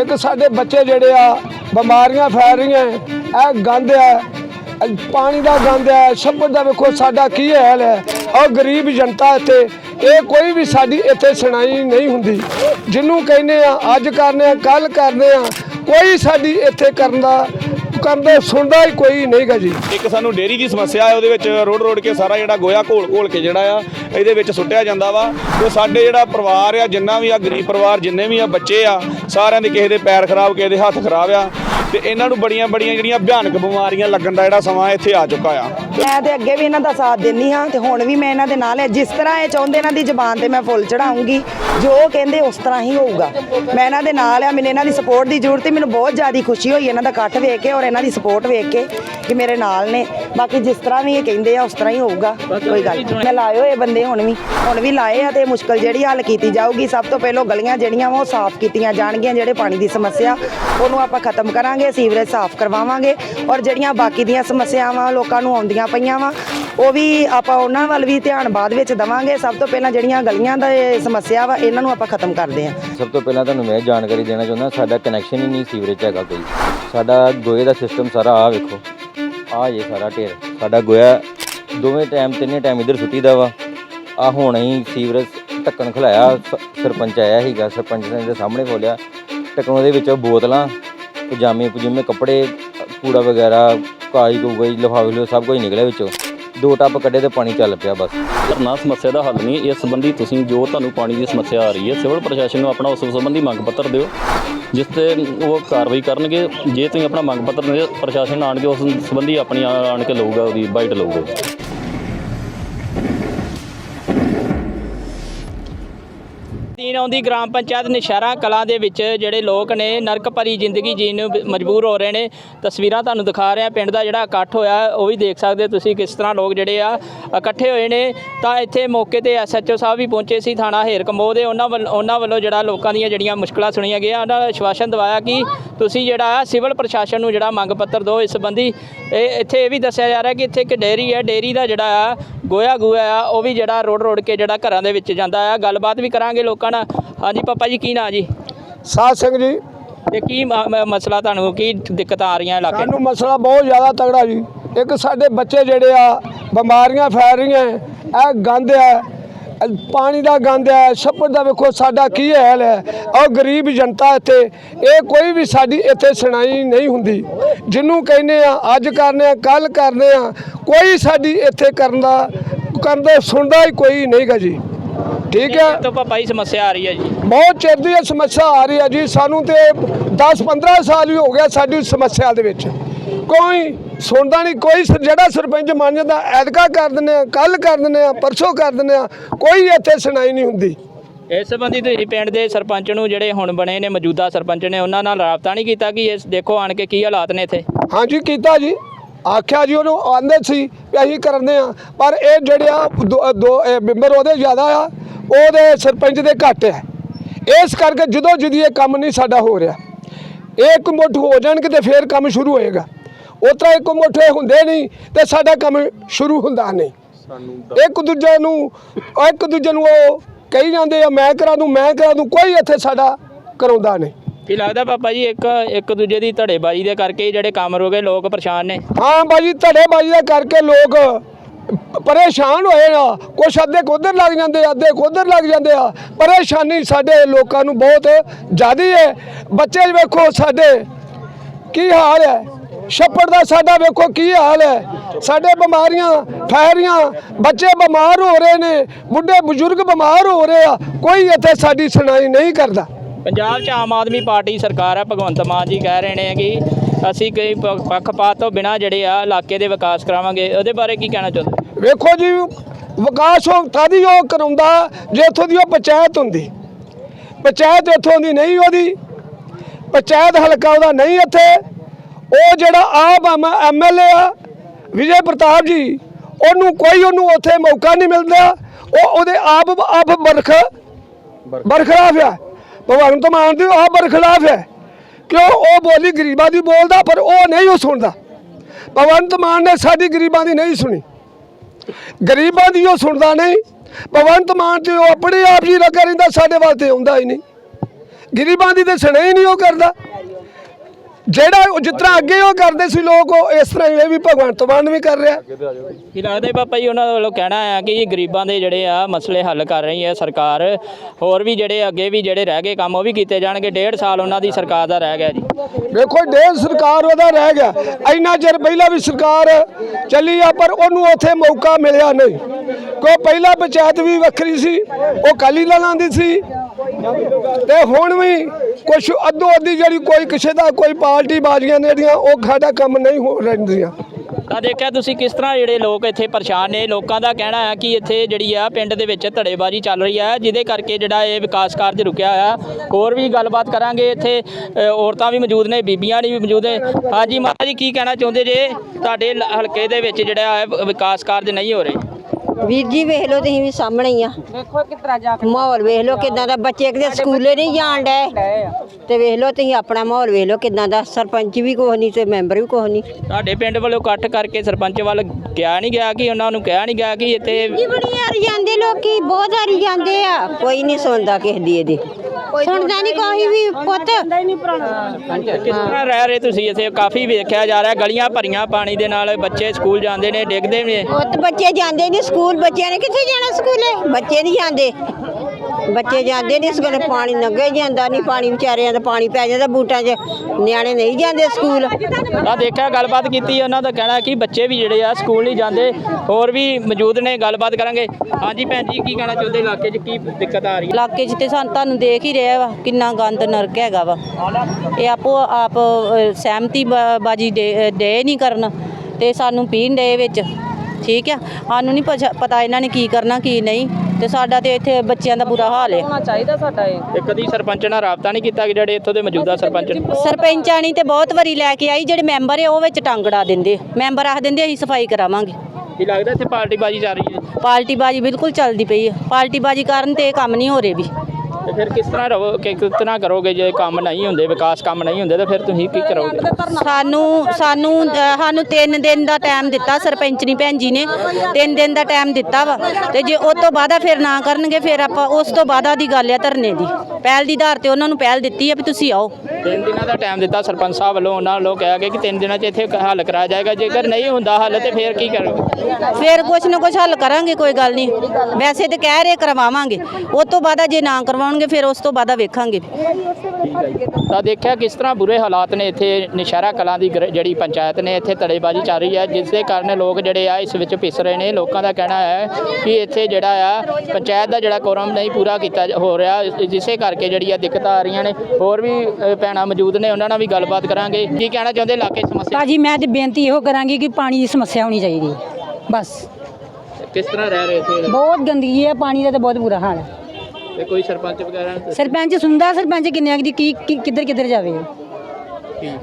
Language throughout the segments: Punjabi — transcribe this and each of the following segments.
ਇੱਕ ਸਾਡੇ ਬੱਚੇ ਜਿਹੜੇ ਆ, ਬਿਮਾਰੀਆਂ ਫੈਲ ਰਹੀਆਂ ਇਹ ਗੰਦ ਹੈ ਪਾਣੀ ਦਾ ਗੰਦ ਹੈ ਸ਼ਬਦ ਦਾ ਵੇਖੋ ਸਾਡਾ ਕੀ ਹਾਲ ਹੈ ਔਰ ਗਰੀਬ ਜਨਤਾ ਇੱਥੇ, ਇਹ ਕੋਈ ਵੀ ਸਾਡੀ ਇੱਥੇ ਸੁਣਾਈ ਨਹੀਂ ਹੁੰਦੀ। ਜਿਹਨੂੰ ਕਹਿੰਦੇ ਆ, ਅੱਜ ਕਰਨੇ ਆ ਕੱਲ ਕਰਨੇ ਆ, ਕੋਈ ਸਾਡੀ ਇੱਥੇ ਕਰਨ ਦਾ ਕਰਦੇ ਸੁਣਦਾ ਹੀ ਕੋਈ ਨਹੀਂਗਾ ਜੀ। ਇੱਕ ਸਾਨੂੰ ਡੇਰੀ ਦੀ ਸਮੱਸਿਆ ਹੈ, ਉਹਦੇ ਵਿੱਚ ਰੋਡ ਰੋਡ ਕੇ ਸਾਰਾ ਜਿਹੜਾ ਗੋਇਆ ਘੋਲ ਘੋਲ ਕੇ ਜਿਹੜਾ ਆ, ਇਹਦੇ ਵਿੱਚ ਸੁੱਟਿਆ ਜਾਂਦਾ ਵਾ। ਤੇ ਸਾਡੇ ਜਿਹੜਾ ਪਰਿਵਾਰ ਆ, ਜਿੰਨਾ ਵੀ ਆ, ਗਰੀਬ ਪਰਿਵਾਰ, ਜਿੰਨੇ ਵੀ ਆ, ਬੱਚੇ ਆ, ਸਾਰਿਆਂ ਦੇ ਕਿਸੇ ਦੇ ਪੈਰ ਖਰਾਬ, ਕਿਸੇ ਦੇ ਹੱਥ ਖਰਾਬ ਆ। ਤੇ ਇਹਨਾਂ ਨੂੰ ਬੜੀਆਂ ਬੜੀਆਂ ਜਿਹੜੀਆਂ ਭਿਆਨਕ ਬਿਮਾਰੀਆਂ ਲੱਗਣ ਦਾ ਜਿਹੜਾ ਸਮਾਂ ਇੱਥੇ ਆ ਚੁੱਕਾ ਆ। ਮੈਂ ਤੇ ਅੱਗੇ ਵੀ ਇਹਨਾਂ ਦਾ ਸਾਥ ਦਿੰਨੀ ਹਾਂ ਤੇ ਹੁਣ ਵੀ ਮੈਂ ਇਹਨਾਂ ਦੇ ਨਾਲ ਹੈ। ਜਿਸ ਤਰ੍ਹਾਂ ਇਹ ਚਾਹੁੰਦੇ ਇਹਨਾਂ ਦੀ ਜ਼ਬਾਨ ਤੇ ਮੈਂ ਫੁੱਲ ਚੜਾਉਂਗੀ ਜੋ ਕਹਿੰਦੇ ਉਸ ਤਰ੍ਹਾਂ ਹੀ ਹੋਊਗਾ। ਮੈਂ ਇਹਨਾਂ ਦੇ ਨਾਲ ਆ ਮੈਨੂੰ ਇਹਨਾਂ ਦੀ ਸਪੋਰਟ ਦੀ ਜ਼ਰੂਰਤ ਹੈ ਮੈਨੂੰ ਬਹੁਤ ਜ਼ਿਆਦਾ ਖੁਸ਼ੀ ਹੋਈ ਇਹਨਾਂ ਦਾ ਇਕੱਠ ਵੇਖ ਕੇ ਔਰ ਇਹਨਾਂ ਦੀ ਸਪੋਰਟ ਵੇਖ ਕੇ ਕਿ ਮੇਰੇ ਨਾਲ ਨੇ। ਬਾਕੀ ਜਿਸ ਤਰ੍ਹਾਂ ਵੀ ਇਹ ਕਹਿੰਦੇ ਆ, ਉਸ ਤਰ੍ਹਾਂ ਹੀ ਹੋਊਗਾ, ਕੋਈ ਗੱਲ ਨਹੀਂ। ਮੈਂ ਲਾਏ ਹੋਏ ਬੰਦੇ ਹੁਣ ਵੀ ਹੁਣ ਵੀ ਲਾਏ ਆ ਤੇ ਮੁਸ਼ਕਲ ਜਿਹੜੀ ਹੱਲ ਕੀਤੀ ਜਾਊਗੀ। ਸਭ ਤੋਂ ਪਹਿਲਾਂ ਗਲੀਆਂ ਜਿਹੜੀਆਂ ਉਹ ਸਾਫ਼ ਕੀਤੀਆਂ ਜਾਣਗੀਆਂ, ਜਿਹੜੇ ਪਾਣੀ ਦੀ ਸਮੱਸਿਆ, ਉਹਨੂੰ ਆਪਾਂ ਖਤਮ ਕਰਾਂਗੇ, ਸੀਵਰੇਜ ਸਾਫ਼ ਕਰਵਾਵਾਂਗੇ ਔਰ ਜਿਹੜੀਆਂ ਬਾਕੀ ਦੀਆਂ ਸਮੱਸਿਆਵਾਂ ਲੋਕਾਂ ਨੂੰ ਆਉਂਦੀਆਂ ਪਈਆਂ ਵਾ, ਉਹ ਵੀ ਆਪਾਂ ਉਹਨਾਂ ਵੱਲ ਵੀ ਧਿਆਨ ਬਾਅਦ ਵਿੱਚ ਦਵਾਂਗੇ। ਸਭ ਤੋਂ ਪਹਿਲਾਂ ਜਿਹੜੀਆਂ ਗਲੀਆਂ ਦਾ ਇਹ ਸਮੱਸਿਆ ਵਾ, ਇਹਨਾਂ ਨੂੰ ਆਪਾਂ ਖਤਮ ਕਰਦੇ ਹਾਂ ਸਭ ਤੋਂ ਪਹਿਲਾਂ ਤੁਹਾਨੂੰ ਮੈਂ ਜਾਣਕਾਰੀ ਦੇਣਾ ਚਾਹੁੰਦਾ, ਸਾਡਾ ਕਨੈਕਸ਼ਨ ਹੀ ਨਹੀਂ ਸੀਵਰੇਜ ਹੈਗਾ ਕੋਈ। ਸਾਡਾ ਗੋਏ ਦਾ ਸਿਸਟਮ ਸਾਰਾ ਆ ਵੇਖੋ ਆ ਜੇ ਸਾਰਾ ਢੇਰ। ਸਾਡਾ ਗੋਇਆ ਦੋਵੇਂ ਟਾਈਮ ਤਿੰਨੇ ਟਾਈਮ ਇਧਰ ਸੁੱਟੀਦਾ ਵਾ। ਆ ਹੁਣ ਹੀ ਸੀਵਰੇਜ ਢੱਕਣ ਖਲਾਇਆ ਸਰਪੰਚ ਆਇਆ ਸੀਗਾ, ਸਰਪੰਚ ਨੇ ਦੇ ਸਾਹਮਣੇ ਖੋਲਿਆ। ਢੱਕਣ ਉਹਦੇ ਵਿੱਚੋਂ ਬੋਤਲਾਂ ਪਜਾਮੇ ਪਜੂਮੇ, ਕੱਪੜੇ, ਕੂੜਾ ਵਗੈਰਾ ਕਾਗਜ਼ ਕੂਗਜ਼ ਲਿਫਾਫੇ ਲਿਫਾਫੇ, ਸਭ ਕੁਝ ਨਿਕਲਿਆ ਵਿੱਚੋਂ। ਦੋ ਟੱਪ ਕੱਢੇ ਤੇ ਪਾਣੀ ਚੱਲ ਪਿਆ ਬਸ। ਧਰਨਾ ਸਮੱਸਿਆ ਦਾ ਹੱਲ ਨਹੀਂ, ਇਸ ਸੰਬੰਧੀ ਤੁਸੀਂ ਜੋ ਤੁਹਾਨੂੰ ਪਾਣੀ ਦੀ ਸਮੱਸਿਆ ਆ ਰਹੀ ਹੈ, ਸਿਵਲ ਪ੍ਰਸ਼ਾਸਨ ਨੂੰ ਆਪਣਾ ਉਸ ਸੰਬੰਧੀ ਮੰਗ ਪੱਤਰ ਦਿਓ, ਜਿਸ ਤੇ ਉਹ ਕਾਰਵਾਈ ਕਰਨਗੇ। ਜੇ ਤੁਸੀਂ ਆਪਣਾ ਮੰਗ ਪੱਤਰ ਪ੍ਰਸ਼ਾਸਨ ਆਣ ਕੇ ਉਸ ਸੰਬੰਧੀ ਆਪਣੀ ਆਣ ਕੇ ਲਊਗਾ, ਉਹਦੀ ਬਾਈਟ ਲਊਗਾ। ਦੀਨ ਆਉਂਦੀ, ਗ੍ਰਾਮ ਪੰਚਾਇਤ ਨਿਸ਼ਾਰਾ ਕਲਾ ਦੇ ਵਿੱਚ ਜਿਹੜੇ ਲੋਕ ਨੇ, ਨਰਕ ਭਰੀ ਜ਼ਿੰਦਗੀ ਜੀਣ ਨੂੰ ਮਜਬੂਰ ਹੋ ਰਹੇ ਨੇ। ਤਸਵੀਰਾਂ ਤੁਹਾਨੂੰ ਦਿਖਾ ਰਿਹਾ ਪਿੰਡ ਦਾ ਜਿਹੜਾ ਇਕੱਠ ਹੋਇਆ, ਉਹ ਵੀ ਦੇਖ ਸਕਦੇ ਹੋ ਤੁਸੀਂ ਕਿਸ ਤਰ੍ਹਾਂ ਲੋਕ ਜਿਹੜੇ ਆ ਇਕੱਠੇ ਹੋਏ ਨੇ। ਤਾਂ ਇੱਥੇ ਮੌਕੇ ਤੇ ਐਸਐਚਓ ਸਾਹਿਬ ਵੀ ਪਹੁੰਚੇ ਸੀ, ਥਾਣਾ ਹੇਰ ਕਮੋਹ ਦੇ। ਉਹਨਾਂ ਵੱਲ, ਉਹਨਾਂ ਵੱਲੋਂ ਜਿਹੜਾ ਲੋਕਾਂ ਦੀਆਂ ਜਿਹੜੀਆਂ ਮੁਸ਼ਕਲਾਂ ਸੁਣੀਆਂ ਗਈਆਂ, ਉਹਨਾਂ ਦਾ ਆਸ਼ਵਾਸਨ ਦਵਾਇਆ ਕਿ ਤੁਸੀਂ ਜਿਹੜਾ ਸਿਵਲ ਪ੍ਰਸ਼ਾਸਨ ਨੂੰ ਜਿਹੜਾ ਮੰਗ ਪੱਤਰ ਦਿਓ। ਇਸ ਸੰਬੰਧੀ ਇਹ, ਇੱਥੇ ਇਹ ਵੀ ਦੱਸਿਆ ਜਾ ਰਿਹਾ ਕਿ ਇੱਥੇ ਇੱਕ ਡੇਅਰੀ ਹੈ, ਡੇਅਰੀ ਦਾ ਜਿਹੜਾ ਆ ਗੋਇਆ ਗੂਆ ਆ ਉਹ ਵੀ ਜਿਹੜਾ ਰੋਡ ਰੋਡ ਕੇ ਜਿਹੜਾ ਘਰਾਂ ਦੇ ਵਿੱਚ ਜਾਂਦਾ ਆ। ਗੱਲਬਾਤ ਵੀ ਕਰਾਂਗੇ ਲੋਕਾਂ ਨਾਲ। ਹਾਂਜੀ ਪਾਪਾ ਜੀ ਕੀ ਨਾਂ ਜੀ? ਸਾਧ ਸਿੰਘ ਜੀ। ਤੇ ਕੀ ਮਸਲਾ ਤੁਹਾਨੂੰ ਕੀ ਦਿੱਕਤਾਂ ਆ ਰਹੀਆਂ ਇਲਾਕੇ ਸਾਨੂੰ ਮਸਲਾ ਬਹੁਤ ਜ਼ਿਆਦਾ ਤਗੜਾ ਜੀ। ਇੱਕ ਸਾਡੇ ਬੱਚੇ ਜਿਹੜੇ ਆ ਬਿਮਾਰੀਆਂ ਫੈਲ ਰਹੀਆਂ। ਇਹ ਗੰਦ ਇਹ ਪਾਣੀ ਦਾ ਗੰਦ ਹੈ ਛੱਪੜ ਦਾ ਵੇਖੋ ਸਾਡਾ ਕੀ ਹਾਲ ਹੈ। ਔਰ ਗਰੀਬ ਜਨਤਾ ਇੱਥੇ ਇਹ ਕੋਈ ਵੀ ਸਾਡੀ ਇੱਥੇ ਸੁਣਾਈ ਨਹੀਂ ਹੁੰਦੀ। ਜਿਹਨੂੰ ਕਹਿੰਦੇ ਆ ਅੱਜ ਕਰਨੇ ਆ ਕੱਲ ਕਰਨੇ ਆ ਕੋਈ ਸਾਡੀ ਇੱਥੇ ਕਰਨ ਦਾ ਕਰਨ ਦਾ ਸੁਣਦਾ ਹੀ ਕੋਈ ਨਹੀਂਗਾ ਜੀ। ਠੀਕ ਹੈ? ਤੋਂ ਪਾਪਾ ਜੀ ਸਮੱਸਿਆ ਆ ਰਹੀ ਹੈ ਜੀ। ਬਹੁਤ ਚਿਰ ਦੀ ਇਹ ਸਮੱਸਿਆ ਆ ਰਹੀ ਹੈ ਜੀ। ਸਾਨੂੰ ਤੇ 10-15 ਸਾਲ ਹੀ ਹੋ ਗਿਆ ਸਾਡੀ ਸਮੱਸਿਆ ਦੇ ਵਿੱਚ। ਕੋਈ ਸੁਣਦਾ ਨਹੀਂ ਕੋਈ ਜਿਹੜਾ ਸਰਪੰਚ ਮੰਨ ਜਾਂਦਾ ਐਤਕਾ ਕਰ ਦਿੰਦੇ ਆ ਕੱਲ ਕਰ ਦਿੰਦੇ ਆ ਪਰਸੋਂ ਕਰ ਦਿੰਦੇ ਆ ਕੋਈ ਇੱਥੇ ਸੁਣਾਈ ਨਹੀਂ ਹੁੰਦੀ। ਇਸ ਸੰਬੰਧੀ ਤੁਸੀਂ ਪਿੰਡ ਦੇ ਸਰਪੰਚ ਨੂੰ ਜਿਹੜੇ ਹੁਣ ਬਣੇ ਨੇ ਮੌਜੂਦਾ ਸਰਪੰਚ ਨੇ ਉਹਨਾਂ ਨਾਲ ਰਾਬਤਾ ਨਹੀਂ ਕੀਤਾ ਕਿ ਇਸ ਦੇਖੋ ਆਣ ਕੇ ਕੀ ਹਾਲਾਤ ਨੇ ਇੱਥੇ? ਹਾਂਜੀ ਕੀਤਾ ਜੀ। ਆਖਿਆ ਜੀ ਉਹਨੂੰ ਆਂਦੇ ਸੀ ਵੀ ਅਸੀਂ ਕਰਨੇ ਆ ਪਰ ਇਹ ਜਿਹੜੇ ਆ ਦੋ- ਦੋ ਇਹ ਮੈਂਬਰ ਉਹਦੇ ਜ਼ਿਆਦਾ ਆ ਉਹਦੇ ਸਰਪੰਚ ਦੇ ਘੱਟ ਆ। ਇਸ ਕਰਕੇ ਜਦੋਂ ਜਦੀ ਇਹ ਕੰਮ ਨਹੀਂ ਸਾਡਾ ਹੋ ਰਿਹਾ ਇਹ ਇੱਕ ਮੁੱਠ ਹੋ ਜਾਣਗੇ ਤੇ ਫੇਰ ਕੰਮ ਸ਼ੁਰੂ ਹੋਏਗਾ। ਉਸ ਤਰ੍ਹਾਂ ਇੱਕ ਮੁੱਠ ਹੁੰਦੇ ਨਹੀਂ ਤੇ ਸਾਡਾ ਕੰਮ ਸ਼ੁਰੂ ਹੁੰਦਾ ਨਹੀਂ। ਇੱਕ ਦੂਜੇ ਨੂੰ ਇੱਕ ਦੂਜੇ ਨੂੰ ਉਹ ਕਹੀ ਜਾਂਦੇ ਆ ਮੈਂ ਕਰਾ ਦੂੰ ਮੈਂ ਕਰਾ ਦੂੰ ਕੋਈ ਇੱਥੇ ਸਾਡਾ ਕਰਾਉਂਦਾ ਨਹੀਂ। ਕੀ ਲੱਗਦਾ ਪਾਪਾ ਜੀ ਇੱਕ ਇੱਕ ਦੂਜੇ ਦੀ ਧੜੇਬਾਜ਼ੀ ਦੇ ਕਰਕੇ ਜਿਹੜੇ ਕੰਮ ਰੋਗੇ ਲੋਕ ਪਰੇਸ਼ਾਨ ਨੇ? ਹਾਂ ਬਾਜੀ ਧੜੇਬਾਜ਼ੀ ਦਾ ਕਰਕੇ ਲੋਕ ਪਰੇਸ਼ਾਨ ਹੋਏ ਆ। ਕੁਛ ਅੱਧੇ ਉਧਰ ਲੱਗ ਜਾਂਦੇ ਆ, ਅੱਧੇ ਉਧਰ ਲੱਗ ਜਾਂਦੇ ਆ। ਪਰੇਸ਼ਾਨੀ ਸਾਡੇ ਲੋਕਾਂ ਨੂੰ ਬਹੁਤ ਜ਼ਿਆਦੀ ਹੈ। ਬੱਚੇ ਵੇਖੋ ਸਾਡੇ ਕੀ ਹਾਲ ਹੈ? ਛੱਪੜ ਦਾ ਸਾਡਾ ਵੇਖੋ ਕੀ ਹਾਲ ਹੈ। ਸਾਡੇ ਬਿਮਾਰੀਆਂ ਫੈਰੀਆਂ ਬੱਚੇ ਬਿਮਾਰ ਹੋ ਰਹੇ ਨੇ ਬੁੱਢੇ ਬਜ਼ੁਰਗ ਬਿਮਾਰ ਹੋ ਰਹੇ ਆ ਕੋਈ ਇੱਥੇ ਸਾਡੀ ਸੁਣਾਈ ਨਹੀਂ ਕਰਦਾ। ਪੰਜਾਬ 'ਚ ਆਮ ਆਦਮੀ ਪਾਰਟੀ ਸਰਕਾਰ ਹੈ ਭਗਵੰਤ ਮਾਨ ਜੀ ਕਹਿ ਰਹੇ ਨੇ ਕਿ ਅਸੀਂ ਕੋਈ ਪੱਖਪਾਤ ਤੋਂ ਬਿਨਾਂ ਜਿਹੜੇ ਆ ਇਲਾਕੇ ਦੇ ਵਿਕਾਸ ਕਰਾਵਾਂਗੇ ਉਹਦੇ ਬਾਰੇ ਕੀ ਕਹਿਣਾ ਚਾਹੁੰਦੇ ਵੇਖੋ ਜੀ ਵਿਕਾਸ ਉਹ ਤਦ ਉਹ ਕਰਾਉਂਦਾ ਜੇ ਇੱਥੋਂ ਦੀ ਉਹ ਪੰਚਾਇਤ ਹੁੰਦੀ। ਪੰਚਾਇਤ ਇੱਥੋਂ ਦੀ ਨਹੀਂ ਉਹਦੀ ਪੰਚਾਇਤ ਹਲਕਾ ਉਹਦਾ ਨਹੀਂ ਇੱਥੇ। ਉਹ ਜਿਹੜਾ ਆਪ ਐਮਐਲਏ ਆ, ਵਿਜੇ ਪ੍ਰਤਾਪ ਜੀ, ਉਹਨੂੰ ਕੋਈ ਉਹਨੂੰ ਉੱਥੇ ਮੌਕਾ ਨਹੀਂ ਮਿਲਦਾ। ਉਹ ਉਹਦੇ ਆਪ ਆਪ ਬਰਖ ਬਰਖਲਾਫ ਆ। ਭਗਵੰਤ ਮਾਨ ਦੀ ਆਪ ਬਰਖਲਾਫ ਹੈ ਕਿਉਂ? ਉਹ ਬੋਲੀ ਗਰੀਬਾਂ ਦੀ ਬੋਲਦਾ, ਪਰ ਉਹ ਨਹੀਂ ਉਹ ਸੁਣਦਾ। ਭਗਵੰਤ ਮਾਨ ਨੇ ਸਾਡੀ ਗਰੀਬਾਂ ਦੀ ਨਹੀਂ ਸੁਣੀ। ਗਰੀਬਾਂ ਦੀ ਉਹ ਸੁਣਦਾ ਨਹੀਂ। ਭਗਵੰਤ ਮਾਨ ਤੇ ਉਹ ਆਪਣੇ ਆਪ ਜੀ ਲੱਗਾ ਰਹਿੰਦਾ, ਸਾਡੇ ਵਾਸਤੇ ਆਉਂਦਾ ਹੀ ਨਹੀਂ। ਗਰੀਬਾਂ ਦੀ ਤੇ ਸੁਣੇ ਹੀ ਨਹੀਂ ਉਹ ਕਰਦਾ। ਜਿਹੜਾ ਉਹ ਜਿਸ ਤਰ੍ਹਾਂ ਅੱਗੇ ਉਹ ਕਰਦੇ ਸੀ ਲੋਕ ਉਹ ਇਸ ਤਰ੍ਹਾਂ ਹੀ ਇਹ ਵੀ ਭਗਵੰਤ ਮਾਨ ਵੀ ਕਰ ਰਿਹਾ। ਕੀ ਲੱਗਦਾ ਪਾਪਾ ਜੀ ਉਹਨਾਂ ਵੱਲੋਂ ਕਹਿਣਾ ਹੈ ਕਿ ਗਰੀਬਾਂ ਦੇ ਜਿਹੜੇ ਆ ਮਸਲੇ ਹੱਲ ਕਰ ਰਹੀ ਹੈ ਸਰਕਾਰ। ਹੋਰ ਵੀ ਜਿਹੜੇ ਅੱਗੇ ਵੀ ਜਿਹੜੇ ਰਹਿ ਗਏ ਕੰਮ ਉਹ ਵੀ ਕੀਤੇ ਜਾਣਗੇ। ਡੇਢ ਸਾਲ ਉਹਨਾਂ ਦੀ ਸਰਕਾਰ ਦਾ ਰਹਿ ਗਿਆ ਜੀ। ਵੇਖੋ ਡੇਢ ਸਰਕਾਰ ਉਹਦਾ ਰਹਿ ਗਿਆ। ਇੰਨਾ ਚਿਰ ਪਹਿਲਾਂ ਵੀ ਸਰਕਾਰ ਚੱਲੀ ਆ ਪਰ ਉਹਨੂੰ ਉੱਥੇ ਮੌਕਾ ਮਿਲਿਆ ਨਹੀਂ। ਕੋ ਪਹਿਲਾਂ ਪੰਚਾਇਤ ਵੀ ਵੱਖਰੀ ਸੀ ਉਹ ਕਾਲੀ ਦਲਾਂ ਦੀ ਸੀ ਤੇ ਹੁਣ ਵੀ ਕੁਛ ਅੱਧੋ ਅੱਧੀ ਜਿਹੜੀ ਕੋਈ ਕਿਸੇ ਦਾ ਕੋਈ ਪਾਰਟੀ ਬਾਜ਼ੀਆਂ ਨੇ ਜਿਹੜੀਆਂ, ਉਹ ਸਾਡਾ ਕੰਮ ਨਹੀਂ ਹੋ ਰਹਿੰਦੀਆਂ। ਤਾਂ ਦੇਖਿਆ ਤੁਸੀਂ ਕਿਸ ਤਰ੍ਹਾਂ ਜਿਹੜੇ ਲੋਕ ਇੱਥੇ ਪਰੇਸ਼ਾਨ ਨੇ, ਲੋਕਾਂ ਦਾ ਕਹਿਣਾ ਹੈ ਕਿ ਇੱਥੇ ਜਿਹੜੀ ਆ ਪਿੰਡ ਦੇ ਵਿੱਚ ਧੜੇਬਾਜ਼ੀ ਚੱਲ ਰਹੀ ਹੈ, ਜਿਹਦੇ ਕਰਕੇ ਜਿਹੜਾ ਇਹ ਵਿਕਾਸ ਕਾਰਜ ਰੁਕਿਆ ਹੋਇਆ ਹੋਰ ਵੀ ਗੱਲਬਾਤ ਕਰਾਂਗੇ ਇੱਥੇ ਔਰਤਾਂ ਵੀ ਮੌਜੂਦ ਨੇ, ਬੀਬੀਆਂ ਵੀ ਮੌਜੂਦ ਨੇ। ਹਾਂਜੀ, ਮਾਤਾ ਜੀ, ਕੀ ਕਹਿਣਾ ਚਾਹੁੰਦੇ ਜੇ ਤੁਹਾਡੇ ਲ- ਹਲਕੇ ਦੇ ਵਿੱਚ ਜਿਹੜਾ ਹੈ ਵਿਕਾਸ ਕਾਰਜ ਨਹੀਂ ਹੋ ਰਹੇ? ਵੀਰ ਜੀ ਵੇਖ ਲਓ ਤੁਸੀਂ ਵੀ ਸਾਹਮਣੇ ਹੀ ਆ। ਵੇਖੋ ਕਿਤਰਾ ਜਾ ਮਾਹੌਲ ਵੇਖ ਲਓ ਕਿਦਾਂ ਦਾ ਬੱਚੇ ਕਿਤੇ ਸਕੂਲੇ ਨਹੀਂ ਜਾਣ ਡਏ। ਤੇ ਵੇਖ ਲਓ ਤੁਸੀਂ ਆਪਣਾ ਮਾਹੌਲ ਵੇਖ ਲਓ ਕਿਦਾਂ ਦਾ ਸਰਪੰਚ ਵੀ ਕੁਛ ਨਹੀਂ ਤੇ ਮੈਂਬਰ ਵੀ ਕੁਛ ਨਹੀਂ। ਤੁਹਾਡੇ ਪਿੰਡ ਵੱਲੋਂ ਇਕੱਠ ਕਰਕੇ ਸਰਪੰਚ ਵੱਲ ਗਿਆ ਨਹੀਂ ਗਿਆ ਕਿ ਉਹਨਾਂ ਨੂੰ ਕਿਹਾ ਨਹੀਂ ਗਿਆ ਕਿ ਇੱਥੇ ਜੀ ਬੜੀ ਯਾਰ ਜਾਂਦੇ ਲੋਕੀ ਬਹੁਤ ਹਾਰੀ ਜਾਂਦੇ ਆ। ਕੋਈ ਨਹੀਂ ਸੁਣਦਾ ਕਿਸੇ ਦੀ ਇਹਦੀ। ਸੁਣਦਾ ਨਹੀਂ ਕੋਈ ਵੀ ਪੁੱਤ। ਕਿਸ ਤਰ੍ਹਾਂ ਰਹਿ ਰਹੇ ਤੁਸੀਂ ਇੱਥੇ? ਕਾਫੀ ਵੇਖਿਆ ਜਾ ਰਿਹਾ ਗਲੀਆਂ ਭਰੀਆਂ ਪਾਣੀ ਦੇ ਨਾਲ ਬੱਚੇ ਸਕੂਲ ਜਾਂਦੇ ਨੇ ਡਿੱਗਦੇ ਨੇ। ਪੁੱਤ ਬੱਚੇ ਜਾਂਦੇ ਨਹੀਂ ਸਕੂਲ ਬੱਚਿਆਂ ਨੇ ਕਿੱਥੇ ਜਾਣਾ ਸਕੂਲੇ? ਬੱਚੇ ਨਹੀਂ ਜਾਂਦੇ। ਬੱਚੇ ਜਾਂਦੇ ਨਹੀਂ ਸਕੂਲੇ ਪਾਣੀ ਲੰਘੇ ਜਾਂਦਾ ਨਹੀਂ ਪਾਣੀ ਵਿਚਾਰਿਆਂ ਦਾ ਪਾਣੀ ਪੈ ਜਾਂਦਾ ਬੂਟਾਂ 'ਚ ਨਿਆਣੇ ਨਹੀਂ ਜਾਂਦੇ ਸਕੂਲ। ਆ ਦੇਖਿਆ ਗੱਲਬਾਤ ਕੀਤੀ ਉਹਨਾਂ ਦਾ ਕਹਿਣਾ ਕਿ ਬੱਚੇ ਵੀ ਜਿਹੜੇ ਆ ਸਕੂਲ ਨਹੀਂ ਜਾਂਦੇ ਹੋਰ ਵੀ ਮੌਜੂਦ ਨੇ ਗੱਲਬਾਤ ਕਰਾਂਗੇ। ਹਾਂਜੀ ਭੈਣ ਜੀ ਕੀ ਕਹਿਣਾ ਚਾਹੁੰਦੇ ਇਲਾਕੇ 'ਚ ਕੀ ਦਿੱਕਤ ਆ ਰਹੀ ਹੈ ਇਲਾਕੇ 'ਚ ਤੇ ਸਾਨੂੰ ਤੁਹਾਨੂੰ ਦੇਖ ਹੀ ਰਿਹਾ ਵਾ ਕਿੰਨਾ ਗੰਦ ਨਰਕ ਹੈਗਾ ਵਾ। ਇਹ ਆਪੋ ਆਪ ਸਹਿਮਤੀ ਬਾਜੀ ਦੇ ਨਹੀਂ ਕਰਨ ਤੇ ਸਾਨੂੰ ਪੀਣ ਦੇ ਵਿੱਚ। ਠੀਕ ਆ? ਸਾਨੂੰ ਨਹੀਂ ਪਤਾ ਇਹਨਾਂ ਨੇ ਕੀ ਕਰਨਾ ਕੀ ਨਹੀਂ। ਤੇ ਸਾਡਾ ਤੇ ਇੱਥੇ ਬੱਚਿਆਂ ਦਾ ਬੁਰਾ ਹਾਲ ਹੈ ਤੇ ਕਦੀ ਸਰਪੰਚ ਨਾਲ ਰਾਬਤਾ ਨਹੀਂ ਕੀਤਾ ਕਿ ਜਿਹੜੇ ਇੱਥੋਂ ਦੇ ਮੌਜੂਦਾ ਸਰਪੰਚ ਨੇ। ਸਰਪੰਚਾਣੀ ਤੇ ਬਹੁਤ ਵਾਰੀ ਲੈ ਕੇ ਆਈ ਜਿਹੜੇ ਮੈਂਬਰ ਹੈ ਉਹ ਵਿੱਚ ਟੰਗੜਾ ਦਿੰਦੇ ਮੈਂਬਰ ਆਖ ਦਿੰਦੇ ਅਸੀਂ ਸਫ਼ਾਈ ਕਰਾਵਾਂਗੇ। ਕੀ ਲੱਗਦਾ ਇੱਥੇ ਪਾਰਟੀ ਬਾਜੀ ਚੱਲ ਰਹੀ ਹੈ? ਪਾਰਟੀ ਬਾਜੀ ਬਿਲਕੁਲ ਚੱਲਦੀ ਪਈ ਹੈ ਪਾਰਟੀ ਬਾਜੀ ਕਾਰਨ ਤੇ ਇਹ ਕੰਮ ਨਹੀਂ ਹੋ ਰਹੇ ਵੀ। ਤੇ ਫਿਰ ਕਿਸ ਤਰ੍ਹਾਂ ਰਹੋ ਕਿ ਕਿਸ ਕਰੋਗੇ ਜੇ ਕੰਮ ਨਹੀਂ ਹੁੰਦੇ ਵਿਕਾਸ ਕੰਮ ਨਹੀਂ ਹੁੰਦੇ ਤਾਂ ਫਿਰ ਤੁਸੀਂ ਕੀ ਕਰੋਗੇ? ਸਾਨੂੰ ਸਾਨੂੰ ਅ, ਸਾਨੂੰ 3 ਦਿਨ ਦਾ ਟਾਈਮ ਦਿੱਤਾ ਸਰਪੰਚਨੀ ਭੈਣ ਜੀ ਨੇ। 3 ਦਿਨ ਦਾ ਟਾਈਮ ਦਿੱਤਾ ਵਾ। ਤੇ ਜੇ ਉਸ ਤੋਂ ਬਾਅਦ ਫਿਰ ਨਾ ਕਰਨਗੇ ਫਿਰ ਆਪਾਂ ਉਸ ਤੋਂ ਬਾਅਦ ਦੀ ਗੱਲ ਆ ਧਰਨੇ ਦੀ। ਪਹਿਲ ਦੀ ਆਧਾਰ ਤੇ ਉਹਨਾਂ ਨੂੰ ਪਹਿਲ ਦਿੱਤੀ ਆ ਵੀ ਤੁਸੀਂ ਆਓ। ਤਿੰਨ ਦਿਨਾਂ ਦਾ ਟਾਈਮ ਦਿੱਤਾ ਸਰਪੰਚ ਸਾਹਿਬ ਵੱਲੋਂ ਉਹਨਾਂ ਵੱਲੋਂ ਕਿਹਾ ਗਿਆ ਕਿ ਤਿੰਨ ਦਿਨਾਂ 'ਚ ਇੱਥੇ ਹੱਲ ਕਰਾਇਆ ਜਾਏਗਾ। ਜੇਕਰ ਨਹੀਂ ਹੁੰਦਾ ਹੱਲ ਤੇ ਫਿਰ ਕੀ ਕਰੋਗੇ? ਫਿਰ ਕੁਛ ਨਾ ਕੁਛ ਹੱਲ ਕਰਾਂਗੇ ਕੋਈ ਗੱਲ ਨਹੀਂ। ਵੈਸੇ ਤੇ ਕਹਿ ਰਹੇ ਕਰਵਾਵਾਂਗੇ। ਉਸ ਤੋਂ ਬਾਅਦ ਜੇ ਨਾ ਕਰਵਾਉਣਗੇ ਫਿਰ ਉਸ ਤੋਂ ਬਾਅਦ ਵੇਖਾਂਗੇ। ਤਾਂ ਦੇਖਿਆ ਕਿਸ ਤਰ੍ਹਾਂ ਬੁਰੇ ਹਾਲਾਤ ਨੇ ਇੱਥੇ ਨਿਸ਼ਾਰਾ ਕਲਾਂ ਦੀ ਜਿਹੜੀ ਪੰਚਾਇਤ ਨੇ ਇੱਥੇ ਤੜੇਬਾਜ਼ੀ ਚੱਲ ਰਹੀ ਹੈ ਜਿਸ ਦੇ ਕਾਰਨ ਲੋਕ ਜਿਹੜੇ ਆ ਇਸ ਵਿੱਚ ਪਿਸ ਰਹੇ ਨੇ। ਲੋਕਾਂ ਦਾ ਕਹਿਣਾ ਹੈ ਕਿ ਇੱਥੇ ਜਿਹੜਾ ਆ ਪੰਚਾਇਤ ਦਾ ਜਿਹੜਾ ਕੋਰਮ ਨਹੀਂ ਪੂਰਾ ਕੀਤਾ ਹੋ ਰਿਹਾ ਜਿਸੇ ਕਰਕੇ ਜਿਹੜੀ ਆ ਦਿੱਕਤਾਂ ਆ ਰਹੀਆਂ ਨੇ। ਹੋਰ ਵੀ ਅ, ਭੈਣਾਂ ਮੌਜੂਦ ਨੇ ਉਹਨਾਂ ਨਾਲ ਵੀ ਗੱਲਬਾਤ ਕਰਾਂਗੇ। ਕੀ ਕਹਿਣਾ ਚਾਹੁੰਦੇ ਇਲਾਕੇ ਦੀ ਸਮੱਸਿਆ? ਭਾਜੀ ਮੈਂ ਤੇ ਬੇਨਤੀ ਇਹੋ ਕਰਾਂਗੀ ਕਿ ਪਾਣੀ ਦੀ ਸਮੱਸਿਆ ਹੋਣੀ ਚਾਹੀਦੀ ਹੈ। ਬਸ। ਕਿਸ ਤਰ੍ਹਾਂ ਰਹਿ ਰਹੇ ਇੱਥੇ? ਬਹੁਤ ਗੰਦਗੀ ਹੈ ਪਾਣੀ ਦਾ ਤਾਂ ਬਹੁਤ ਬੁਰਾ ਹਾਲ ਹੈ। ਤੇ ਕੋਈ ਸਰਪੰਚ ਵਗੈਰਾ? ਸਰਪੰਚ ਸੁਣਦਾ ਸਰਪੰਚ ਕਿੰਨੇ ਦੀ ਕੀ ਕੀ- ਕਿੱਧਰ ਕਿੱਧਰ ਜਾਵੇ।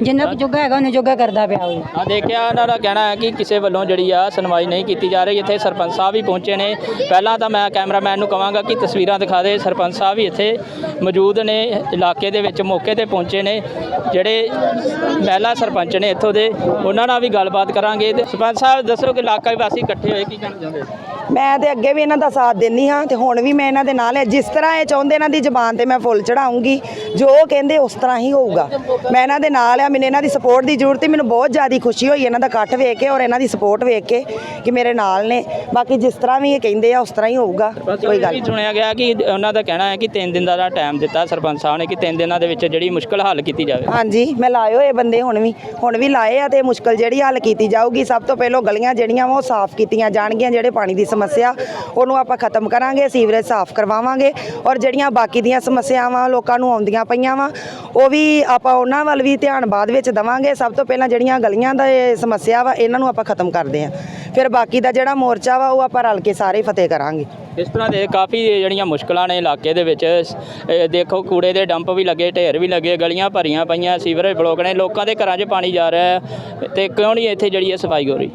ਜਿੰਨਾ ਕੁ ਜੋਗਾ ਹੈਗਾ ਉਹਨੇ ਜੋਗਾ ਕਰਦਾ ਪਿਆ ਉਹ ਆ ਦੇਖਿਆ ਉਹਨਾਂ ਦਾ ਕਹਿਣਾ ਹੈ ਕਿ ਕਿਸੇ ਵੱਲੋਂ ਜਿਹੜੀ ਆ ਸੁਣਵਾਈ ਨਹੀਂ ਕੀਤੀ ਜਾ ਰਹੀ। ਇੱਥੇ ਸਰਪੰਚ ਸਾਹਿਬ ਵੀ ਪਹੁੰਚੇ ਨੇ। ਪਹਿਲਾਂ ਤਾਂ ਮੈਂ ਕੈਮਰਾਮੈਨ ਨੂੰ ਕਹਾਂਗਾ ਕਿ ਤਸਵੀਰਾਂ ਦਿਖਾ ਦੇ। ਸਰਪੰਚ ਸਾਹਿਬ ਵੀ ਇੱਥੇ ਮੌਜੂਦ ਨੇ ਇਲਾਕੇ ਦੇ ਵਿੱਚ ਮੌਕੇ ਤੇ ਪਹੁੰਚੇ ਨੇ। ਜਿਹੜੇ ਮਹਿਲਾ ਸਰਪੰਚ ਨੇ ਇੱਥੋਂ ਦੇ ਉਹਨਾਂ ਨਾਲ ਵੀ ਗੱਲਬਾਤ ਕਰਾਂਗੇ। ਤੇ ਸਰਪੰਚ ਸਾਹਿਬ ਦੱਸੋ ਕਿ ਇਲਾਕਾ ਵਾਸੀ ਇਕੱਠੇ ਹੋਏ ਕੀ ਕਹਿਣਾ ਚਾਹੁੰਦੇ? ਮੈਂ ਤੇ ਅੱਗੇ ਵੀ ਇਹਨਾਂ ਦਾ ਸਾਥ ਦਿੰਨੀ ਹਾਂ ਤੇ ਹੁਣ ਵੀ ਮੈਂ ਇਹਨਾਂ ਦੇ ਨਾਲ ਹੈ। ਜਿਸ ਤਰ੍ਹਾਂ ਇਹ ਚਾਹੁੰਦੇ ਇਹਨਾਂ ਦੀ ਜ਼ਬਾਨ ਤੇ ਮੈਂ ਫੁੱਲ ਚੜਾਉਂਗੀ ਜੋ ਉਹ ਕਹਿੰਦੇ ਉਸ ਤਰ੍ਹਾਂ ਹੀ ਹੋਊਗਾ। ਮੈਂ ਇਹਨਾਂ ਦੇ ਨਾਲ ਆ ਮੈਨੂੰ ਇਹਨਾਂ ਦੀ ਸਪੋਰਟ ਦੀ ਜ਼ਰੂਰਤ ਹੈ ਮੈਨੂੰ ਬਹੁਤ ਜ਼ਿਆਦਾ ਖੁਸ਼ੀ ਹੋਈ ਇਹਨਾਂ ਦਾ ਇਕੱਠ ਵੇਖ ਕੇ ਔਰ ਇਹਨਾਂ ਦੀ ਸਪੋਰਟ ਵੇਖ ਕੇ ਕਿ ਮੇਰੇ ਨਾਲ ਨੇ। ਬਾਕੀ ਜਿਸ ਤਰ੍ਹਾਂ ਵੀ ਇਹ ਕਹਿੰਦੇ ਆ ਉਸ ਤਰ੍ਹਾਂ ਹੀ ਹੋਊਗਾ ਕੋਈ ਗੱਲ ਵੀ ਸੁਣਿਆ ਗਿਆ ਕਿ ਉਹਨਾਂ ਦਾ ਕਹਿਣਾ ਹੈ ਕਿ 3 ਦਿਨ ਦਾ ਟਾਈਮ ਦਿੱਤਾ ਸਰਪੰਚ ਸਾਹਿਬ ਨੇ ਕਿ 3 ਦਿਨਾਂ ਦੇ ਵਿੱਚ ਜਿਹੜੀ ਮੁਸ਼ਕਲ ਹੱਲ ਕੀਤੀ ਜਾਵੇ। ਹਾਂਜੀ ਮੈਂ ਲਾਏ ਹੋਏ ਬੰਦੇ ਹੁਣ ਵੀ ਹੁਣ ਵੀ ਲਾਏ ਆ ਤੇ ਮੁਸ਼ਕਲ ਜਿਹੜੀ ਹੱਲ ਕੀਤੀ ਜਾਊਗੀ ਸਭ ਤੋਂ ਪਹਿਲਾਂ ਗਲੀਆਂ ਜਿਹੜੀਆਂ ਉਹ ਸਾਫ਼ ਕੀਤੀਆਂ ਜਾਣਗੀਆਂ ਜਿਹੜੇ ਪਾਣੀ ਦੀ ਸਮੱਸਿਆ ਉਹਨੂੰ ਆਪਾਂ ਖਤਮ ਕਰਾਂਗੇ ਸੀਵਰੇਜ ਸਾਫ਼ ਕਰਵਾਵਾਂਗੇ ਔਰ ਜਿਹੜੀਆਂ ਬਾਕੀ ਦੀਆਂ ਸਮੱਸਿਆਵਾਂ ਲੋਕਾਂ ਨੂੰ ਆਉਂਦੀਆਂ ਪਈਆਂ ਵਾ ਉਹ ਵੀ ਆਪਾਂ ਉਹਨਾਂ ਵੱਲ ਵੀ ਧਿਆਨ ਬਾਅਦ ਵਿੱਚ ਦਵਾਂਗੇ। ਸਭ ਤੋਂ ਪਹਿਲਾਂ ਜਿਹੜੀਆਂ ਗਲੀਆਂ ਦਾ ਇਹ ਸਮੱਸਿਆ ਵਾ, ਇਹਨਾਂ ਨੂੰ ਆਪਾਂ ਖਤਮ ਕਰਦੇ ਆਂ। ਫਿਰ ਬਾਕੀ ਦਾ ਜਿਹੜਾ ਮੋਰਚਾ ਵਾ, ਉਹ ਆਪਾਂ ਰਲ ਕੇ ਸਾਰੇ ਫਤਿਹ ਕਰਾਂਗੇ। ਇਸ ਤਰ੍ਹਾਂ ਦੇ ਕਾਫੀ ਜਿਹੜੀਆਂ ਮੁਸ਼ਕਲਾਂ ਨੇ ਇਲਾਕੇ ਦੇ ਵਿੱਚ, ਇਹ ਦੇਖੋ ਕੂੜੇ ਦੇ ਡੰਪ ਵੀ ਲੱਗੇ, ਢੇਰ ਵੀ ਲੱਗੇ, ਗਲੀਆਂ ਭਰੀਆਂ ਪਈਆਂ, ਸੀਵਰੇਜ ਬਲੋਕ ਨੇ, ਲੋਕਾਂ ਦੇ ਘਰਾਂ 'ਚ ਪਾਣੀ ਜਾ ਰਿਹਾ ਹੈ ਤੇ ਕਿਉਂ ਨਹੀਂ ਇੱਥੇ ਜਿਹੜੀ ਹੈ ਸਫ਼ਾਈ ਹੋ ਰਹੀ?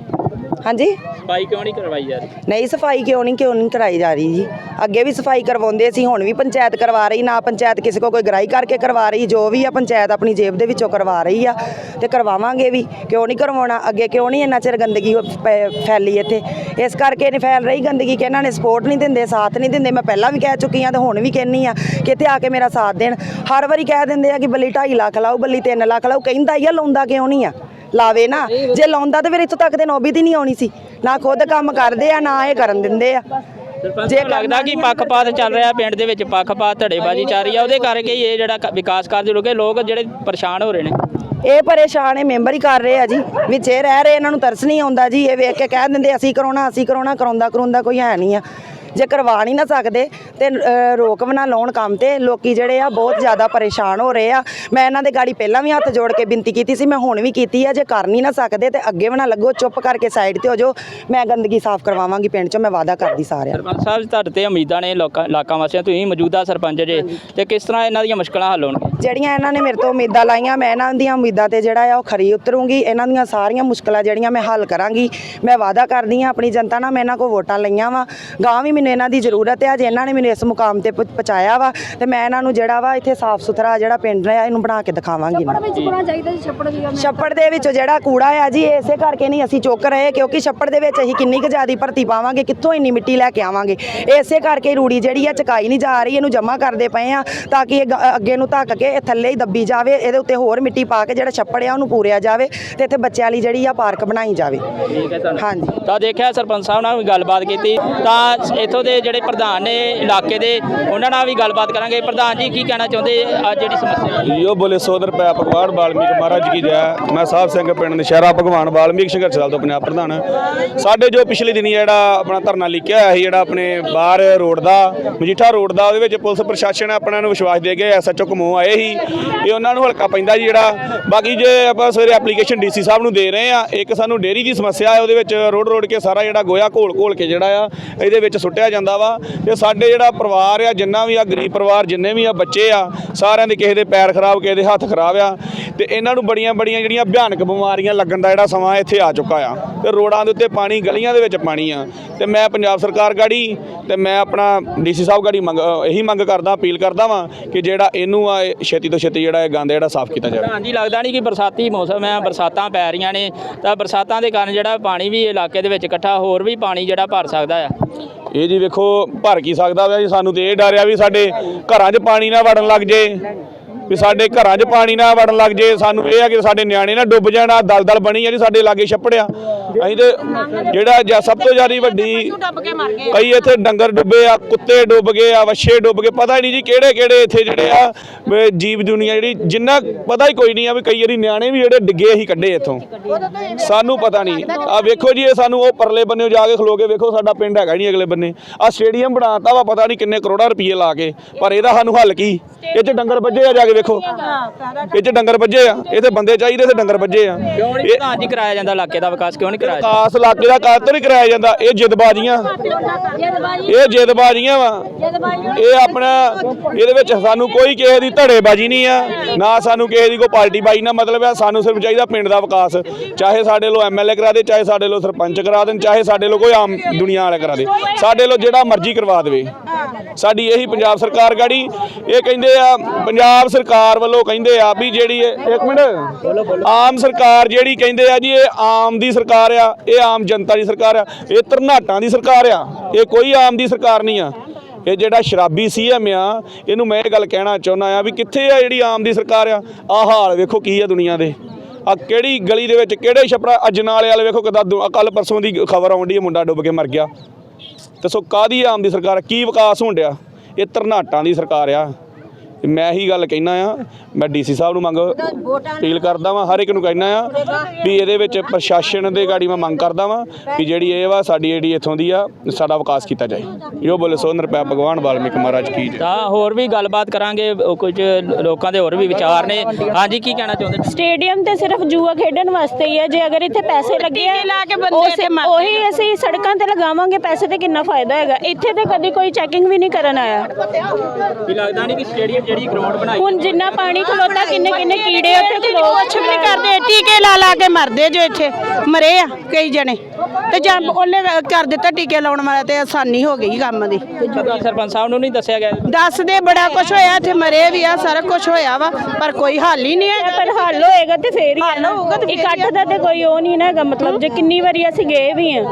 ਹਾਂਜੀ? ਸਫ਼ਾਈ ਕਿਉਂ ਨਹੀਂ ਕਰਵਾਈ ਜਾ ਰਹੀ? ਨਹੀਂ ਸਫ਼ਾਈ ਕਿਉਂ ਨਹੀਂ ਕਿਉਂ ਨਹੀਂ ਕਰਾਈ ਜਾ ਰਹੀ ਜੀ? ਅੱਗੇ ਵੀ ਸਫ਼ਾਈ ਕਰਵਾਉਂਦੇ ਸੀ ਹੁਣ ਵੀ ਪੰਚਾਇਤ ਕਰਵਾ ਰਹੀ ਨਾ ਪੰਚਾਇਤ ਕਿਸੇ ਕੋ ਕੋਈ ਗ੍ਰਾਈ ਕਰਕੇ ਕਰਵਾ ਰਹੀ ਜੋ ਵੀ ਆ ਪੰਚਾਇਤ ਆਪਣੀ ਜੇਬ ਦੇ ਵਿੱਚੋਂ ਕਰਵਾ ਰਹੀ ਆ ਤੇ ਕਰਵਾਵਾਂਗੇ ਵੀ ਕਿਉਂ ਨਹੀਂ ਕਰਵਾਉਣਾ ਅੱਗੇ ਕਿਉਂ ਨਹੀਂ ਇੰਨਾ ਚਿਰ ਗੰਦਗੀ ਪੈ- ਫੈਲੀ ਇੱਥੇ? ਇਸ ਕਰਕੇ ਨਹੀਂ ਫੈਲ ਰਹੀ ਗੰਦਗੀ ਕਿ ਇਹਨਾਂ ਨੇ ਸਪੋਰਟ ਨਹੀਂ ਦਿੰਦੇ ਸਾਥ ਨਹੀਂ ਦਿੰਦੇ ਮੈਂ ਪਹਿਲਾਂ ਵੀ ਕਹਿ ਚੁੱਕੀ ਆ ਤੇ ਹੁਣ ਵੀ ਕਹਿੰਨੀ ਆ ਕਿ ਇੱਥੇ ਆ ਕੇ ਮੇਰਾ ਸਾਥ ਦੇਣ। ਹਰ ਵਾਰੀ ਕਹਿ ਦਿੰਦੇ ਆ ਕਿ ਬੱਲੀ 2.5 ਲੱਖ ਲਾਓ ਬੱਲੀ 3 ਲੱਖ ਲਾਓ ਕਹਿੰਦਾ ਹੀ ਆ ਲਾਉਂਦਾ ਕਿਉਂ ਨਹੀਂ ਆ? ਲਾਵੇ ਨਾ। ਜੇ ਲਾਉਂਦਾ ਤੇ ਫਿਰ ਇੱਥੋਂ ਤੱਕ ਤੇ ਨੌਬਤ ਹੀ ਨਹੀਂ ਆਉਣੀ ਸੀ। ਨਾ ਖੁਦ ਕੰਮ ਕਰਦੇ ਆ ਨਾ ਇਹ ਕਰਨ ਦਿੰਦੇ ਆ। ਸਾਹਿਬ ਲੱਗਦਾ ਕਿ ਪੱਖਪਾਤ ਚੱਲ ਰਿਹਾ ਪਿੰਡ ਦੇ ਵਿੱਚ ਪੱਖਪਾਤ ਧੜੇਬਾਜ਼ੀ ਚੱਲ ਰਹੀ ਆ ਉਹਦੇ ਕਰਕੇ ਹੀ ਇਹ ਜਿਹੜਾ ਵਿਕਾਸ ਕਾਰਜ ਰੁਕੇ ਲੋਕ ਜਿਹੜੇ ਪਰੇਸ਼ਾਨ ਹੋ ਰਹੇ ਨੇ। ਇਹ ਪਰੇਸ਼ਾਨ ਇਹ ਮੈਂਬਰ ਹੀ ਕਰ ਰਹੇ ਆ ਜੀ। ਵਿੱਚ ਇਹ ਰਹਿ ਰਹੇ ਇਹਨਾਂ ਨੂੰ ਤਰਸ ਨਹੀਂ ਆਉਂਦਾ ਜੀ ਇਹ ਵੇਖ ਕੇ ਕਹਿ ਦਿੰਦੇ ਅਸੀਂ ਕਰਾਉਣਾ ਅਸੀਂ ਕਰਾਉਣਾ ਕਰਾਉਂਦਾ ਕਰਾਉਂਦਾ ਕੋਈ ਹੈ ਨਹੀਂ ਆ। ਜੇ ਕਰਵਾ ਨਹੀਂ ਨਾ ਸਕਦੇ ਤੇ ਰੋਕ ਨਾ ਲਾਉਣ ਕੰਮ ਤੇ। ਲੋਕੀ ਜਿਹੜੇ ਆ ਬਹੁਤ ਜ਼ਿਆਦਾ ਪਰੇਸ਼ਾਨ ਹੋ ਰਹੇ ਆ। ਮੈਂ ਇਹਨਾਂ ਦੇ ਗਾੜੀ ਪਹਿਲਾਂ ਵੀ ਹੱਥ ਜੋੜ ਕੇ ਬੇਨਤੀ ਕੀਤੀ ਸੀ ਮੈਂ ਹੁਣ ਵੀ ਕੀਤੀ ਆ। ਜੇ ਕਰ ਨਹੀਂ ਨਾ ਸਕਦੇ ਤੇ ਅੱਗੇ ਵੀ ਨਾ ਲੱਗੋ ਚੁੱਪ ਕਰਕੇ ਸਾਈਡ ਤੇ ਹੋ ਜਾਓ। ਮੈਂ ਗੰਦਗੀ ਸਾਫ਼ ਕਰਵਾਵਾਂਗੀ ਪਿੰਡ 'ਚੋਂ ਮੈਂ ਵਾਅਦਾ ਕਰਦੀ ਸਾਰਿਆਂ ਨੂੰ। ਸਰਪੰਚ ਸਾਹਿਬ ਤੁਹਾਡੇ ਤੇ ਉਮੀਦਾਂ ਨੇ ਲੋਕਾਂ ਇਲਾਕਾ ਵਾਸੀਆਂ ਤੁਸੀਂ ਮੌਜੂਦਾ ਸਰਪੰਚ ਜੇ। ਤੇ ਕਿਸ ਤਰ੍ਹਾਂ ਇਹਨਾਂ ਦੀਆਂ ਮੁਸ਼ਕਲਾਂ ਹੱਲ ਹੋਣਗੀਆਂ? ਜਿਹੜੀਆਂ ਇਹਨਾਂ ਨੇ ਮੇਰੇ ਤੋਂ ਉਮੀਦਾਂ ਲਾਈਆਂ ਮੈਂ ਇਹਨਾਂ ਦੀਆਂ ਉਮੀਦਾਂ ਤੇ ਜਿਹੜਾ ਆ ਉਹ ਖਰੀ ਉਤਰੂੰਗੀ। ਇਹਨਾਂ ਦੀਆਂ ਸਾਰੀਆਂ ਮੁਸ਼ਕਲਾਂ ਜਿਹੜੀਆਂ ਮੈਂ ਹੱਲ ਕਰਾਂਗੀ। ਮੈਂ ਵਾਅਦਾ ਕਰਦੀ ਹਾਂ ਆਪਣੀ ਜਨਤਾ ਨਾਲ ਮੈਂ ਇਹਨਾਂ ਕੋਲ ਵੋਟਾਂ ਲਈਆਂ ਵਾ। ਗਾਂ ਵੀ ਮੈਨੂੰ ਇਹਨਾਂ ਦੀ ਜ਼ਰੂਰਤ ਹੈ ਅੱਜ ਇਹਨਾਂ ਨੇ ਮੈਨੂੰ ਇਸ ਮੁਕਾਮ ਤੇ ਪਹੁੰ- ਪਹੁੰਚਾਇਆ ਵਾ ਤੇ ਮੈਂ ਇਹਨਾਂ ਨੂੰ ਜਿਹੜਾ ਵਾ ਇੱਥੇ ਸਾਫ਼ ਸੁਥਰਾ ਜਿਹੜਾ ਪਿੰਡ ਹੈ ਇਹਨੂੰ ਬਣਾ ਕੇ ਦਿਖਾਵਾਂਗੀ ਮੈਂ। ਛੱਪੜ ਦੇ ਵਿੱਚੋਂ ਜਿਹੜਾ ਕੂੜਾ ਆ ਜੀ ਇਸੇ ਕਰਕੇ ਨਹੀਂ ਅਸੀਂ ਚੁੱਕ ਰਹੇ ਕਿਉਂਕਿ ਛੱਪੜ ਦੇ ਵਿੱਚ ਅਸੀਂ ਕਿੰਨੀ ਕੁ ਜ਼ਿਆਦੀ ਭਰਤੀ ਪਾਵਾਂਗੇ ਕਿੱਥੋਂ ਇੰਨੀ ਮਿੱਟੀ ਲੈ ਕੇ ਆਵਾਂਗੇ। ਇਸੇ ਕਰਕੇ ਰੂੜੀ ਜਿਹੜੀ ਆ ਚਕਾਈ ਨਹੀਂ ਜਾ ਰਹੀ ਇਹਨੂੰ ਜਮ੍ਹਾਂ ਕਰਦੇ ਪਏ ਆ ਤਾਂ ਕਿ ਇਹ ਅੱਗੇ ਨੂੰ ਧੱਕ ਕੇ ਇਹ ਥੱਲੇ ਹੀ ਦੱਬੀ ਜਾਵੇ ਇਹਦੇ ਉੱਤੇ ਹੋਰ ਮਿੱਟੀ ਪਾ ਕੇ ਜਿਹੜਾ ਛੱਪੜ ਆ ਉਹਨੂੰ ਪੂਰਿਆ ਜਾਵੇ ਤੇ ਇੱਥੇ ਬੱਚਿਆਂ ਲਈ ਜਿਹੜੀ ਆ ਪਾਰਕ ਬਣਾਈ ਜਾਵੇ। ਠੀਕ ਹੈ ਤੁਹਾਨੂੰ ਹਾਂਜੀ। ਤਾਂ ਦੇਖਿਆ ਸਰਪੰਚ ਸਾਹਿਬ ਨਾਲ ਵੀ ਗੱਲਬਾਤ ਕੀਤੀ ਤਾਂ ਇੱਥੋਂ ਦੇ ਜਿਹੜੇ ਪ੍ਰਧਾਨ ਨੇ ਇਲਾਕੇ ਦੇ, ਉਹਨਾਂ ਨਾਲ ਵੀ ਗੱਲਬਾਤ ਕਰਾਂਗੇ। ਪ੍ਰਧਾਨ ਜੀ, ਕੀ ਕਹਿਣਾ ਚਾਹੁੰਦੇ ਆ ਜਿਹੜੀ ਸਮੱਸਿਆ ਹੈ? ਜੋ ਬੋਲੇ ਸੋਦਰ ਪੈ ਭਗਵਾਨ ਵਾਲਮੀਕ ਮਹਾਰਾਜ ਕੀ ਜੈ। ਮੈਂ ਸਾਹਿਬ ਸਿੰਘ ਪਿੰਡ ਨਸ਼ਹਿਰਾ ਭਗਵਾਨ ਵਾਲਮੀਕ ਸੰਘਰਸ਼ ਦਲ ਤੋਂ ਪੰਜਾਬ ਪ੍ਰਧਾਨ। ਸਾਡੇ ਜੋ ਪਿਛਲੇ ਦਿਨੀ ਜਿਹੜਾ ਆਪਣਾ ਧਰਨਾ ਲਿਖਿਆ ਹੋਇਆ ਸੀ, ਜਿਹੜਾ ਆਪਣੇ ਬਾਹਰ ਰੋਡ ਦਾ, ਮਜੀਠਾ ਰੋਡ ਦਾ, ਉਹਦੇ ਵਿੱਚ ਪੁਲਿਸ ਪ੍ਰਸ਼ਾਸਨ ਆਪਣਾ ਨੂੰ ਵਿਸ਼ਵਾਸ ਦੇ ਗਿਆ ਐਸਐਚਓ ਕਮੋ ਆਏ ਸੀ। ਇਹ ਉਹਨਾਂ ਨੂੰ ਹਲਕਾ ਪੈਂਦਾ ਜੀ ਜਿਹੜਾ। ਬਾਕੀ ਜੇ ਆਪਾਂ ਸਵੇਰੇ ਐਪਲੀਕੇਸ਼ਨ ਡੀਸੀ ਸਾਹਿਬ ਨੂੰ ਦੇ ਰਹੇ ਆ, ਇੱਕ ਸਾਨੂੰ ਡੇਰੀ ਦੀ ਸਮੱਸਿਆ ਹੈ, ਉਹਦੇ ਵਿੱਚ ਰੋਡ ਰੋਡ ਕੇ ਸਾਰਾ ਜਿਹੜਾ ਗੋਇਆ ਘੋਲ ਘੋਲ ਕੇ ਜਿਹੜਾ ਆ, ਇਹਦੇ ਵਿੱਚ ਸੁੱਟ ਸੁੱਟਿਆ ਜਾਂਦਾ ਵਾ ਤੇ ਸਾਡੇ ਜਿਹੜਾ ਪਰਿਵਾਰ ਆ, ਜਿੰਨਾ ਵੀ ਆ, ਗਰੀਬ ਪਰਿਵਾਰ, ਜਿੰਨੇ ਵੀ ਆ, ਬੱਚੇ ਆ, ਸਾਰਿਆਂ ਦੇ ਕਿਸੇ ਦੇ ਪੈਰ ਖਰਾਬ, ਕਿਸੇ ਦੇ ਹੱਥ ਖਰਾਬ ਆ। ਤੇ ਇਹਨਾਂ ਨੂੰ ਬੜੀਆਂ ਬੜੀਆਂ ਜਿਹੜੀਆਂ ਭਿਆਨਕ ਬਿਮਾਰੀਆਂ ਲੱਗਣ ਦਾ ਜਿਹੜਾ ਸਮਾਂ ਇੱਥੇ ਆ ਚੁੱਕਾ ਆ। ਤੇ ਰੋਡਾਂ ਦੇ ਉੱਤੇ ਪਾਣੀ, ਗਲੀਆਂ ਦੇ ਵਿੱਚ ਪਾਣੀ ਆ। ਤੇ ਮੈਂ ਪੰਜਾਬ ਸਰਕਾਰ ਗਾੜੀ, ਤੇ ਮੈਂ ਆਪਣਾ ਡੀਸੀ ਸਾਹਿਬ ਗਾੜੀ ਮੰਗ ਇਹੀ ਮੰਗ ਕਰਦਾ, ਅਪੀਲ ਕਰਦਾ ਵਾਂ ਕਿ ਜਿਹੜਾ ਇਹਨੂੰ ਆ ਛੇਤੀ ਤੋਂ ਛੇਤੀ ਜਿਹੜਾ ਇਹ ਗੰਦ ਜਿਹੜਾ ਸਾਫ਼ ਕੀਤਾ ਜਾਵੇ। ਹਾਂਜੀ ਲੱਗਦਾ ਨਹੀਂ ਕਿ ਬਰਸਾਤੀ ਮੌਸਮ ਹੈ ਬਰਸਾਤਾਂ ਪੈ ਰਹੀਆਂ ਨੇ। ਤਾਂ ਬਰਸਾਤਾਂ ਦੇ ਕਾਰਨ ਜਿਹੜਾ ਪਾਣੀ ਵੀ ਇਲਾਕੇ ਦੇ ਵਿੱਚ ਇਕੱਠਾ, ਹੋਰ ਵੀ ਪਾਣੀ ਜਿਹੜਾ ਭਰ ਸਕਦਾ ਆ। ਇਹ ਜੀ ਵੇਖੋ ਭਰ ਕੀ ਸਕਦਾ ਵਾ ਜੀ, ਸਾਨੂੰ ਤੇ ਇਹ ਡਰ ਆ ਵੀ ਸਾਡੇ ਘਰਾਂ 'ਚ ਪਾਣੀ ਨਾ ਵੜਨ ਲੱਗ ਜੇ। ਵੀ ਸਾਡੇ ਘਰਾਂ 'ਚ ਪਾਣੀ ਨਾ ਵੜਨ ਲੱਗ ਜੇ, ਸਾਨੂੰ ਇਹ ਆ ਕਿ ਸਾਡੇ ਨਿਆਣੇ ਨਾ ਡੁੱਬ ਜਾਣ ਆ ਦਲਦਲ ਬਣੀ ਆ ਸਾਡੇ ਲਾਗੇ ਛੱਪੜਿਆ। ਅਸੀਂ ਤੇ ਜਿਹੜਾ ਜਾਂ ਸਭ ਤੋਂ ਜ਼ਿਆਦਾ ਵੱਡੀ ਕਈ ਇੱਥੇ ਡੰਗਰ ਡੁੱਬੇ ਆ, ਕੁੱਤੇ ਡੁੱਬ ਗਏ ਆ, ਵੱਛੇ ਡੁੱਬ ਗਏ, ਪਤਾ ਹੀ ਨਹੀਂ ਜੀ ਕਿਹੜੇ ਕਿਹੜੇ ਇੱਥੇ ਜਿਹੜੇ ਆ, ਵੀ ਜੀਵ ਦੁਨੀਆ ਜਿਹੜੀ ਜਿੰਨਾ ਪਤਾ ਹੀ ਕੋਈ ਨਹੀਂ ਆ ਵੀ ਕਈ ਵਾਰੀ ਨਿਆਣੇ ਵੀ ਜਿਹੜੇ ਡਿੱਗੇ ਅਸੀਂ ਕੱਢੇ ਇੱਥੋਂ। ਸਾਨੂੰ ਪਤਾ ਨਹੀਂ। ਆ ਵੇਖੋ ਜੀ, ਇਹ ਸਾਨੂੰ ਉਹ ਪਰਲੇ ਬੰਨੇ ਜਾ ਕੇ ਖਲੋ ਕੇ ਵੇਖੋ, ਸਾਡਾ ਪਿੰਡ ਹੈਗਾ ਨਹੀਂ ਅਗਲੇ ਬੰਨੇ। ਆ ਸਟੇਡੀਅਮ ਬਣਾਤਾ ਵਾ, ਪਤਾ ਨਹੀਂ ਕਿੰਨੇ ਕਰੋੜਾਂ ਰੁਪਏ ਲਾ ਕੇ, ਪਰ ਇਹਦਾ ਸਾਨੂੰ ਹੱਲ ਕੀ? ਇਹ 'ਚ ਡੰਗਰ ਵੱਜੇ ਆ ਜਾ ਕੇ ਵੇਖੋ ਇਹ 'ਚ ਡੰਗਰ ਵੱਜੇ ਆ ਇੱਥੇ ਬੰਦੇ ਚਾਹੀਦੇ ਤੇ ਡੰਗਰ ਵੱਜੇ ਆ। ਕਿਉਂ ਨਹੀਂ ਜੀ ਕਰਾਇਆ ਜਾਂਦਾ ਇਲਾਕੇ ਦਾ ਵਿਕਾਸ ਕਿਉਂ ਨਹੀਂ ਕਰਾਇਆ ਜਾਂਦਾ? ਵਿਕਾਸ ਇਲਾਕੇ ਦਾ ਕਾਤਰ ਹੀ ਕਰਾਇਆ ਜਾਂਦਾ ਇਹ ਜਿੱਦਬਾਜ਼ੀਆਂ। ਇਹ ਜਿੱਦਬਾਜ਼ੀਆਂ ਵਾ। ਇਹ ਆਪਣਾ ਇਹਦੇ ਵਿੱਚ ਸਾਨੂੰ ਕੋਈ ਕਿਸੇ ਦੀ ਧੜੇਬਾਜ਼ੀ ਨਹੀਂ ਆ ਨਾ ਸਾਨੂੰ ਕਿਸੇ ਦੀ ਕੋਈ ਪਾਰਟੀ ਬਾਜੀ ਨਾ ਮਤਲਬ ਆ ਸਾਨੂੰ ਸਿਰਫ ਚਾਹੀਦਾ ਪਿੰਡ ਦਾ ਵਿਕਾਸ। ਚਾਹੇ ਸਾਡੇ ਲੋ ਐਮਐਲਏ ਕਰਾ ਦੇ ਚਾਹੇ ਸਾਡੇ ਲੋ ਸਰਪੰਚ ਕਰਾ ਦੇਣ ਚਾਹੇ ਸਾਡੇ ਲੋ ਕੋਈ ਆਮ ਦੁਨੀਆ ਵਾਲਾ ਕਰਾ ਦੇ। ਸਾਡੇ ਲੋ ਜਿਹੜਾ ਮਰਜ਼ੀ ਕਰਵਾ ਦੇਵੇ। ਸਾਡੀ ਇਹੀ ਪੰਜਾਬ ਸਰਕਾਰ ਗਾੜੀ ਇਹ ਕਹਿੰਦੇ ਆ ਪੰਜਾਬ ਸਰਕਾਰ ਸਰਕਾਰ ਵੱਲੋਂ ਕਹਿੰਦੇ ਆ ਵੀ ਜਿਹੜੀ ਇਹ- ਇੱਕ ਮਿੰਟ। ਆਮ ਸਰਕਾਰ ਜਿਹੜੀ ਕਹਿੰਦੇ ਆ ਜੀ, ਇਹ ਆਮ ਦੀ ਸਰਕਾਰ ਆ, ਇਹ ਆਮ ਜਨਤਾ ਦੀ ਸਰਕਾਰ ਆ, ਇਹ ਧਰਨਾਟਾਂ ਦੀ ਸਰਕਾਰ ਆ, ਇਹ ਕੋਈ ਆਮ ਦੀ ਸਰਕਾਰ ਨਹੀਂ ਆ। ਇਹ ਜਿਹੜਾ ਸ਼ਰਾਬੀ ਸੀਐਮ ਆ, ਇਹਨੂੰ ਮੈਂ ਇਹ ਗੱਲ ਕਹਿਣਾ ਚਾਹੁੰਦਾ ਆ ਵੀ ਕਿੱਥੇ ਆ ਜਿਹੜੀ ਆਮ ਦੀ ਸਰਕਾਰ ਆ? ਆ ਹਾਲ ਵੇਖੋ ਕੀ ਆ ਦੁਨੀਆ ਦੇ। ਆ ਕਿਹੜੀ ਗਲੀ ਦੇ ਵਿੱਚ, ਕਿਹੜੇ ਛਪਰਾ ਅਜਨਾਲੇ ਵਾਲੇ ਵੇਖੋ ਕਿਦਾਂ ਕੱਲ ਪਰਸੋਂ ਦੀ ਖਬਰ ਆਉਂਦੀ ਹੈ ਮੁੰਡਾ ਡੁੱਬ ਕੇ ਮਰ ਗਿਆ। ਦੱਸੋ ਕਾਦੀ ਆਮ ਦੀ ਸਰਕਾਰ ਕੀ ਵਿਕਾਸ ਹੋਣ ਡਿਆ? ਇਹ ਧਰਨਾਟਾਂ ਦੀ ਸਰਕਾਰ ਆ। ਤੇ ਮੈਂ ਇਹੀ ਗੱਲ ਕਹਿਣਾ ਆ ਮੈਂ ਡੀਸੀ ਸਾਹਿਬ ਨੂੰ ਮੰਗ ਅਪੀਲ ਕਰਦਾ ਵਾਂ ਹਰ ਇੱਕ ਨੂੰ ਕਹਿਣਾ ਆ ਵੀ ਇਹਦੇ ਵਿੱਚ ਪ੍ਰਸ਼ਾਸਨ ਦੇ ਗਾੜੀ ਮੈਂ ਮੰਗ ਕਰਦਾ ਵਾਂ ਵੀ ਜਿਹੜੀ ਇਹ ਵਾ ਸਾਡੀ ਜਿਹੜੀ ਇੱਥੋਂ ਦੀ ਆ ਸਾਡਾ ਵਿਕਾਸ ਕੀਤਾ ਜਾਏ। ਜੋ ਬੋਲੇ ਸੋ ਨਰਪੈ ਭਗਵਾਨ ਵਾਲਮੀਕ ਮਹਾਰਾਜ ਕੀ ਜੈ। ਤਾਂ ਹੋਰ ਵੀ ਗੱਲਬਾਤ ਕਰਾਂਗੇ ਕੁਝ ਲੋਕਾਂ ਦੇ ਹੋਰ ਵੀ ਵਿਚਾਰ ਨੇ। ਹਾਂਜੀ ਕੀ ਕਹਿਣਾ ਚਾਹੁੰਦੇ ਸਟੇਡੀਅਮ ਤੇ ਸਿਰਫ ਜੂਆ ਖੇਡਣ ਵਾਸਤੇ ਹੀ ਹੈ ਜੇ ਅਗਰ ਇੱਥੇ ਪੈਸੇ ਲੱਗੇ ਆ ਉਹੀ ਅਸੀਂ ਸੜਕਾਂ ਤੇ ਲਗਾਵਾਂਗੇ ਪੈਸੇ ਤੇ ਕਿੰਨਾ ਫਾਇਦਾ ਹੈਗਾ। ਇੱਥੇ ਤੇ ਕਦੀ ਕੋਈ ਚੈਕਿੰਗ ਵੀ ਨਹੀਂ ਕਰਨ ਆਇਆ। ਵੀ ਲੱਗਦਾ ਨਹੀਂ ਕਿ ਸਟੇਡੀਅਮ ਜਿਹੜੀ ਗਰਾਊਂਡ ਬਣਾਈ? ਹੁਣ ਜਿੰਨਾ ਪਾਣੀ ਖਲੋਤਾ ਕਿੰਨੇ ਕਿੰਨੇ ਕੀੜੇ ਉੱਥੇ ਖਲੋ ਕੁਛ ਵੀ ਨਹੀਂ ਕਰਦੇ ਟੀਕੇ ਲਾ ਲਾ ਕੇ ਮਰਦੇ ਜੋ ਇੱਥੇ। ਮਰੇ ਆ ਕਈ ਜਣੇ। ਤੇ ਜਾਂ ਉਹਨੇ ਕਰ ਦਿੱਤਾ ਟੀਕੇ ਲਾਉਣ ਵਾਲਾ ਤੇ ਆਸਾਨੀ ਹੋ ਗਈ ਕੰਮ ਦੀ। ਸਰਪੰਚ ਸਾਹਿਬ ਨੂੰ ਨਹੀਂ ਦੱਸਿਆ ਗਿਆ? ਦੱਸਦੇ ਬੜਾ ਕੁਝ ਹੋਇਆ ਇੱਥੇ ਮਰੇ ਵੀ ਆ ਸਾਰਾ ਕੁਝ ਹੋਇਆ ਵਾ ਪਰ ਕੋਈ ਹੱਲ ਹੀ ਨਹੀਂ ਹੈ ਪਰ ਹੱਲ ਹੋਏਗਾ ਤੇ ਫੇਰ ਹੀ ਹੱਲ ਹੋਊਗਾ ਤੇ ਇਕੱਠ ਦਾ ਤੇ ਕੋਈ ਉਹ ਨਹੀਂ ਨਾ ਹੈਗਾ ਮਤਲਬ ਜੇ ਕਿੰਨੀ ਵਾਰੀ ਅਸੀਂ ਗਏ ਵੀ ਆ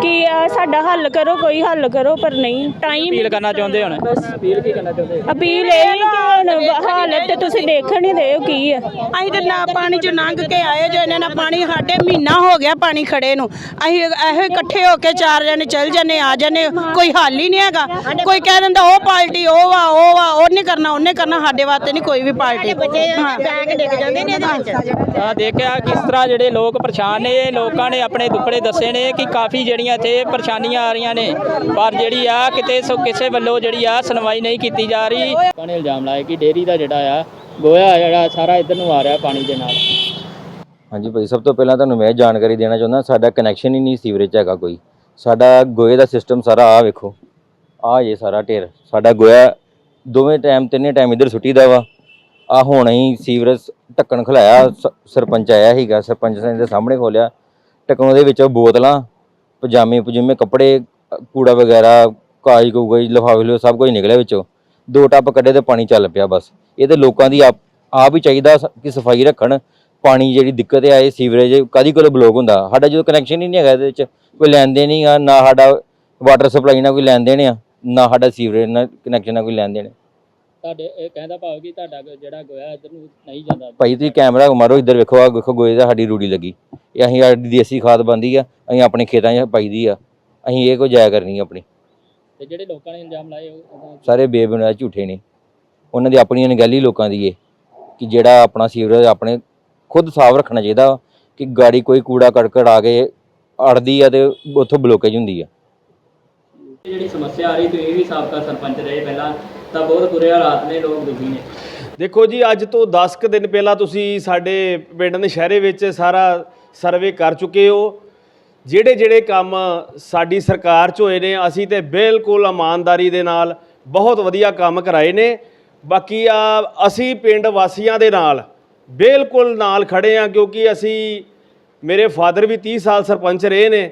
ਕਿ ਆ ਸਾਡਾ ਹੱਲ ਕਰੋ ਕੋਈ ਹੱਲ ਕਰੋ ਪਰ ਨਹੀਂ ਟਾਈਮ ਅਪੀਲ ਕਰਨਾ ਚਾਹੁੰਦੇ ਹੁਣ? ਅਪੀਲ ਕੀ ਕਰਨਾ ਚਾਹੁੰਦੇ? ਅਪੀਲ ਇਹ ਹੈ ਕਿ ਹੁਣ ਹਾਲਤ ਤੇ ਤੁਸੀਂ ਦੇਖਣ ਹੀ ਦੇ ਹੋ ਕੀ ਹੈ ਅਸੀਂ ਤੇ ਨਾ ਪਾਣੀ ਚ ਲੰਘ ਕੇ ਆਏ ਜੋ ਇਹਨਾਂ ਨਾਲ ਪਾਣੀ ਸਾਡੇ ਮਹੀਨਾ ਹੋ ਗਿਆ ਪਾਣੀ ਖੜੇ ਨੂੰ। ਅਸੀਂ ਇਹੋ ਇਕੱਠੇ ਹੋ ਕੇ ਚਾਰ ਜਣੇ ਚੱਲ ਜੰਨੇ ਆ ਜੰਨੇ ਕੋਈ ਹੱਲ ਹੀ ਨਹੀਂ ਹੈਗਾ। ਕੋਈ ਕਹਿ ਦਿੰਦਾ ਉਹ ਪਾਰਟੀ ਉਹ ਆ ਉਹ ਆ ਉਹ ਨਹੀਂ ਕਰਨਾ ਉਹਨੇ ਕਰਨਾ ਸਾਡੇ ਵਾਸਤੇ ਨਹੀਂ ਕੋਈ ਵੀ ਪਾਰਟੀ ਹਾਂ। ਜਾਂਦੇ ਆ ਦੇਖਿਆ ਕਿਸ ਤਰ੍ਹਾਂ ਜਿਹੜੇ ਲੋਕ ਪਰੇਸ਼ਾਨ ਨੇ ਇਹ ਲੋਕਾਂ ਨੇ ਆਪਣੇ ਦੁੱਖੜੇ ਦੱਸੇ ਨੇ ਕਿ ਕਾਫੀ ਜਿਹੜੀਆਂ ਇੱਥੇ ਪਰੇਸ਼ਾਨੀਆਂ ਆ ਰਹੀਆਂ ਨੇ। ਪਰ ਜਿਹੜੀ ਆ ਕਿਤੇ ਸੋ ਕਿਸੇ ਵੱਲੋਂ ਜਿਹੜੀ ਆ ਸੁਣਵਾਈ ਨਹੀਂ ਕੀਤੀ ਜਾ ਰਹੀ। ਨੇ ਇਲਜ਼ਾਮ ਲਾਇਆ ਕਿ ਡੇਰੀ ਦਾ ਜਿਹੜਾ ਆ ਗੋਇਆ ਜਿਹੜਾ ਸਾਰਾ ਇੱਧਰ ਨੂੰ ਆ ਰਿਹਾ ਪਾਣੀ ਦੇ ਨਾਲ। ਹਾਂਜੀ ਭਾਈ ਸਭ ਤੋਂ ਪਹਿਲਾਂ ਤੁਹਾਨੂੰ ਮੈਂ ਜਾਣਕਾਰੀ ਦੇਣਾ ਚਾਹੁੰਦਾ ਸਾਡਾ ਕਨੈਕਸ਼ਨ ਹੀ ਨਹੀਂ ਸੀਵਰੇਜ ਹੈਗਾ ਕੋਈ। ਸਾਡਾ ਗੋਏ ਦਾ ਸਿਸਟਮ ਸਾਰਾ ਆ ਵੇਖੋ ਆ ਜੇ ਸਾਰਾ ਢੇਰ। ਸਾਡਾ ਗੋਇਆ ਦੋਵੇਂ ਟਾਈਮ ਤਿੰਨੇ ਟਾਈਮ ਇੱਧਰ ਸੁੱਟੀਦਾ ਵਾ। ਆ ਹੁਣ ਹੀ ਸੀਵਰੇਜ ਢੱਕਣ ਖਲਾਇਆ ਸਰਪੰਚ ਆਇਆ ਸੀਗਾ ਸਰਪੰਚ ਨੇ ਦੇ ਸਾਹਮਣੇ ਖੋਲਿਆ। ਢੱਕਣ ਉਹਦੇ ਵਿੱਚ ਬੋਤਲਾਂ ਪਜਾਮੇ ਪਜੂਮੇ, ਕੱਪੜੇ, ਕੂੜਾ ਵਗੈਰਾ ਕਾਜ ਕੂਗਜ, ਲਿਫਾਫੇ ਲਿਫਾਫੇ ਸਭ ਕੁਝ ਨਿਕਲਿਆ ਵਿੱਚੋਂ। ਦੋ ਟੱਪ ਕੱਢੇ ਤੇ ਪਾਣੀ ਚੱਲ ਪਿਆ ਬਸ। ਇਹ ਤੇ ਲੋਕਾਂ ਦੀ ਆਪ ਆਪ ਹੀ ਚਾਹੀਦਾ ਕਿ ਸਫ਼ਾਈ ਰੱਖਣ। ਪਾਣੀ ਜਿਹੜੀ ਦਿੱਕਤ ਆ, ਇਹ ਸੀਵਰੇਜ ਕਦੀ ਕੋਲ ਬਲੋਕ ਹੁੰਦਾ? ਸਾਡਾ ਜਦੋਂ ਕਨੈਕਸ਼ਨ ਹੀ ਨਹੀਂ ਹੈਗਾ ਇਹਦੇ ਵਿੱਚ, ਕੋਈ ਲੈਣ ਦੇਣ ਨਹੀਂ ਆ, ਨਾ ਸਾਡਾ ਵਾਟਰ ਸਪਲਾਈ ਨਾਲ ਕੋਈ ਲੈਣ ਦੇਣ ਆ, ਨਾ ਸਾਡਾ ਸੀਵਰੇਜ ਨਾਲ ਕਨੈਕਸ਼ਨ ਨਾਲ ਕੋਈ ਲੈਣ ਦੇਣ। ਤੁਹਾਡੇ ਇਹ ਕਹਿੰਦਾ ਭਾਵ ਕਿ ਤੁਹਾਡਾ ਜਿਹੜਾ ਗੋਇਆ ਇੱਧਰ ਨੂੰ ਨਹੀਂ ਜਾਂਦਾ। ਭਾਈ ਤੁਸੀਂ ਕੈਮਰਾ ਮਾਰੋ ਇੱਧਰ ਵੇਖੋ ਆ ਵੇਖੋ ਗੋਏ ਦਾ ਸਾਡੀ ਰੂੜੀ ਲੱਗੀ। ਇਹ ਅਸੀਂ ਸਾਡੀ ਦੇਸੀ ਖਾਦ ਬੰਦੀ ਆ ਅਸੀਂ ਆਪਣੇ ਖੇਤਾਂ 'ਚ ਪਾਈ ਦੀ ਆ ਅਸੀਂ ਇਹ ਕੋਈ ਜਾਇਆ ਕਰਨੀ ਆਪਣੀ। ਤੇ ਜਿਹੜੇ ਲੋਕਾਂ ਨੇ ਇਲਜ਼ਾਮ ਲਾਏ ਉਹ ਸਾਰੇ ਬੇਬੁਨਿਆਦ ਝੂਠੇ ਨੇ। ਉਹਨਾਂ ਦੀ ਆਪਣੀ ਅਣਗਹਿਲੀ ਲੋਕਾਂ ਦੀ ਏ ਕਿ ਜਿਹੜਾ ਆਪਣਾ ਸੀਵਰੇਜ ਆਪਣੇ ਖੁਦ ਸਾਫ਼ ਰੱਖਣਾ ਚਾਹੀਦਾ ਕਿ ਗਾੜੀ ਕੋਈ ਕੂੜਾ ਕਰਕਟ ਆ ਕੇ ਅੜਦੀ ਆ ਤੇ ਉੱਥੋਂ ਬਲੋਕੇਜ ਹੁੰਦੀ ਆ। ਇਹ ਜਿਹੜੀ ਸਮੱਸਿਆ ਆ ਰਹੀ ਤੁਸੀਂ ਵੀ ਸਾਬਕਾ ਸਰਪੰਚ ਰਹੇ ਪਹਿਲਾਂ। ਤਾਂ ਬਹੁਤ ਬੁਰੇ ਹਾਲਾਤ ਨੇ, ਲੋਕ ਦੁਖੀ ਨੇ। ਦੇਖੋ ਜੀ, ਅੱਜ ਤੋਂ 10 ਕੁ ਦਿਨ ਪਹਿਲਾਂ ਤੁਸੀਂ ਸਾਡੇ ਪਿੰਡ ਦੇ ਸ਼ਹਿਰੇ ਵਿੱਚ ਸਾਰਾ ਸਰਵੇ ਕਰ ਚੁੱਕੇ ਹੋ। ਜਿਹੜੇ ਜਿਹੜੇ ਕੰਮ ਸਾਡੀ ਸਰਕਾਰ 'ਚ ਹੋਏ ਨੇ, ਅਸੀਂ ਤੇ ਬਿਲਕੁਲ ਇਮਾਨਦਾਰੀ ਦੇ ਨਾਲ ਬਹੁਤ ਵਧੀਆ ਕੰਮ ਕਰਾਏ ਨੇ। ਬਾਕੀ ਆ, ਅਸੀਂ ਪਿੰਡ ਵਾਸੀਆਂ ਦੇ ਨਾਲ ਬਿਲਕੁਲ ਨਾਲ ਖੜੇ ਆ ਕਿਉਂਕਿ ਅਸੀਂ ਮੇਰੇ ਫਾਦਰ ਵੀ 30 ਸਾਲ ਸਰਪੰਚ ਰਹੇ ਨੇ।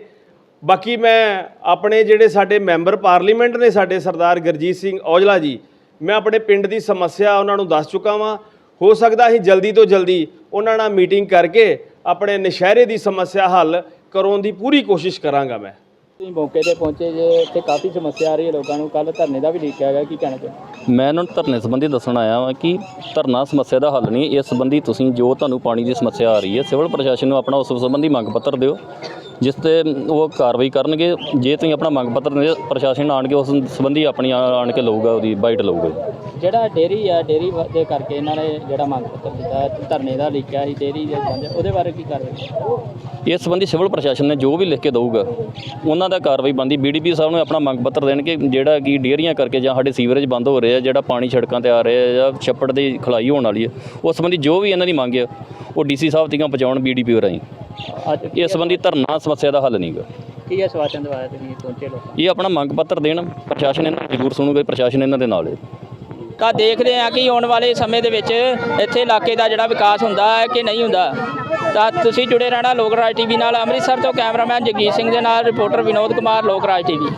ਬਾਕੀ ਮੈਂ ਆਪਣੇ ਜਿਹੜੇ ਸਾਡੇ ਮੈਂਬਰ ਪਾਰਲੀਮੈਂਟ ਨੇ ਸਾਡੇ ਸਰਦਾਰ ਗੁਰਜੀਤ ਸਿੰਘ ਔਜਲਾ ਜੀ ਮੈਂ ਆਪਣੇ ਪਿੰਡ ਦੀ ਸਮੱਸਿਆ ਉਹਨਾਂ ਨੂੰ ਦੱਸ ਚੁੱਕਾ ਵਾਂ। ਹੋ ਸਕਦਾ ਅਸੀਂ ਜਲਦੀ ਤੋਂ ਜਲਦੀ ਉਹਨਾਂ ਨਾਲ ਮੀਟਿੰਗ ਕਰਕੇ ਆਪਣੇ ਨਸ਼ਹਿਰੇ ਦੀ ਸਮੱਸਿਆ ਹੱਲ ਕਰਾਉਣ ਦੀ ਪੂਰੀ ਕੋਸ਼ਿਸ਼ ਕਰਾਂਗਾ ਮੈਂ। ਤੁਸੀਂ ਮੌਕੇ ਤੇ ਪਹੁੰਚੇ ਜੇ ਇੱਥੇ ਕਾਫੀ ਸਮੱਸਿਆ ਆ ਰਹੀ ਹੈ ਲੋਕਾਂ ਨੂੰ। ਕੱਲ ਧਰਨੇ ਦਾ ਵੀ ਲਿਖਿਆ ਹੈਗਾ ਕੀ ਕਹਿਣਾ ਚਾਹੁੰਦੇ ਮੈਂ ਇਹਨਾਂ ਨੂੰ ਧਰਨੇ ਸੰਬੰਧੀ ਦੱਸਣ ਆਇਆ ਹਾਂ ਕਿ ਧਰਨਾ ਸਮੱਸਿਆ ਦਾ ਹੱਲ ਨਹੀਂ ਇਸ ਸੰਬੰਧੀ ਤੁਸੀਂ ਜੋ ਤੁਹਾਨੂੰ ਪਾਣੀ ਦੀ ਸਮੱਸਿਆ ਆ ਰਹੀ ਹੈ ਸਿਵਲ ਪ੍ਰਸ਼ਾਸਨ ਨੂੰ ਆਪਣਾ ਉਸ ਸੰਬੰਧੀ ਮੰਗ ਪੱਤਰ ਦਿਓ। ਜਿਸ ਤੇ ਉਹ ਕਾਰਵਾਈ ਕਰਨਗੇ ਜੇ ਤੁਸੀਂ ਆਪਣਾ ਮੰਗ ਪੱਤਰ ਪ੍ਰਸ਼ਾਸਨ ਆਣ ਕੇ ਉਸ ਸੰਬੰਧੀ ਆਪਣੀ ਆ- ਆਣ ਕੇ ਲਊਗਾ ਉਹਦੀ ਬਾਈਟ ਲਊਗਾ। ਜਿਹੜਾ ਡੇਰੀ ਆ ਡੇਰੀ ਵ- ਦੇ ਕਰਕੇ ਇਹਨਾਂ ਨੇ ਜਿਹੜਾ ਮੰਗ ਪੱਤਰ ਦਿੱਤਾ ਧਰਨੇ ਦਾ ਲਿਖਿਆ ਸੀ ਡੇਰੀ ਦੇ ਸੰਬੰਧ ਉਹਦੇ ਬਾਰੇ ਕੀ ਕਰ ਰਹੇ ਇਸ ਸੰਬੰਧੀ ਸਿਵਲ ਪ੍ਰਸ਼ਾਸਨ ਨੇ ਜੋ ਵੀ ਲਿਖ ਕੇ ਦਊਗਾ ਉਹਨਾਂ ਦਾ ਕਾਰਵਾਈ ਬੰਦੀ ਬੀਡੀਪੀ ਸਾਹਿਬ ਨੂੰ ਆਪਣਾ ਮੰਗ ਪੱਤਰ ਦੇਣਗੇ ਜਿਹੜਾ ਕਿ ਡੇਅਰੀਆਂ ਕਰਕੇ ਜਾਂ ਸਾਡੇ ਸੀਵਰੇਜ ਬੰਦ ਹੋ ਰਹੇ ਆ ਜਿਹੜਾ ਪਾਣੀ ਸੜਕਾਂ ਤੇ ਆ ਰਿਹਾ ਜਾਂ ਛੱਪੜ ਦੀ ਖਲਾਈ ਹੋਣ ਵਾਲੀ ਹੈ ਉਸ ਸੰਬੰਧੀ ਜੋ ਵੀ ਇਹਨਾਂ ਦੀ ਮੰਗ ਹੈ ਉਹ ਡੀਸੀ ਸਾਹਿਬ ਤੀਕਾਂ ਪਹੁੰਚਾਉਣ ਬੀਡੀਪੀ ਰਾਹੀਂ ਅੱਜ ਇਸ ਸੰਬੰਧੀ ਧਰਨਾ ਸਮੱਸਿਆ ਦਾ ਹੱਲ ਨਹੀਂਗਾ ਕੀ ਆਸ਼ਵਾਸਨ ਦਵਾਇਆ ਤੁਸੀਂ ਪਹੁੰਚੇ ਲੋਕਾਂ ਇਹ ਆਪਣਾ ਮੰਗ ਪੱਤਰ ਦੇਣ ਪ੍ਰਸ਼ਾਸਨ ਇਹਨਾਂ ਨੂੰ ਜ਼ਰੂਰ ਸੁਣੂਗਾ ਪ੍ਰਸ਼ਾਸਨ ਇਹਨਾਂ ਦੇ ਨਾਲ ਹੈ। ਤਾਂ ਦੇਖਦੇ ਹਾਂ ਕਿ ਆਉਣ ਵਾਲੇ ਸਮੇਂ ਦੇ ਵਿੱਚ ਇੱਥੇ ਇਲਾਕੇ ਦਾ ਜਿਹੜਾ ਵਿਕਾਸ ਹੁੰਦਾ ਹੈ ਕਿ ਨਹੀਂ ਹੁੰਦਾ। ਤਾਂ ਤੁਸੀਂ ਜੁੜੇ ਰਹਿਣਾ ਲੋਕ ਰਾਜ ਟੀਵੀ ਨਾਲ। ਅੰਮ੍ਰਿਤਸਰ ਤੋਂ ਕੈਮਰਾਮੈਨ ਜਗਜੀਤ ਸਿੰਘ ਦੇ ਨਾਲ ਰਿਪੋਰਟਰ ਵਿਨੋਦ ਕੁਮਾਰ ਲੋਕ ਰਾਜ ਟੀਵੀ।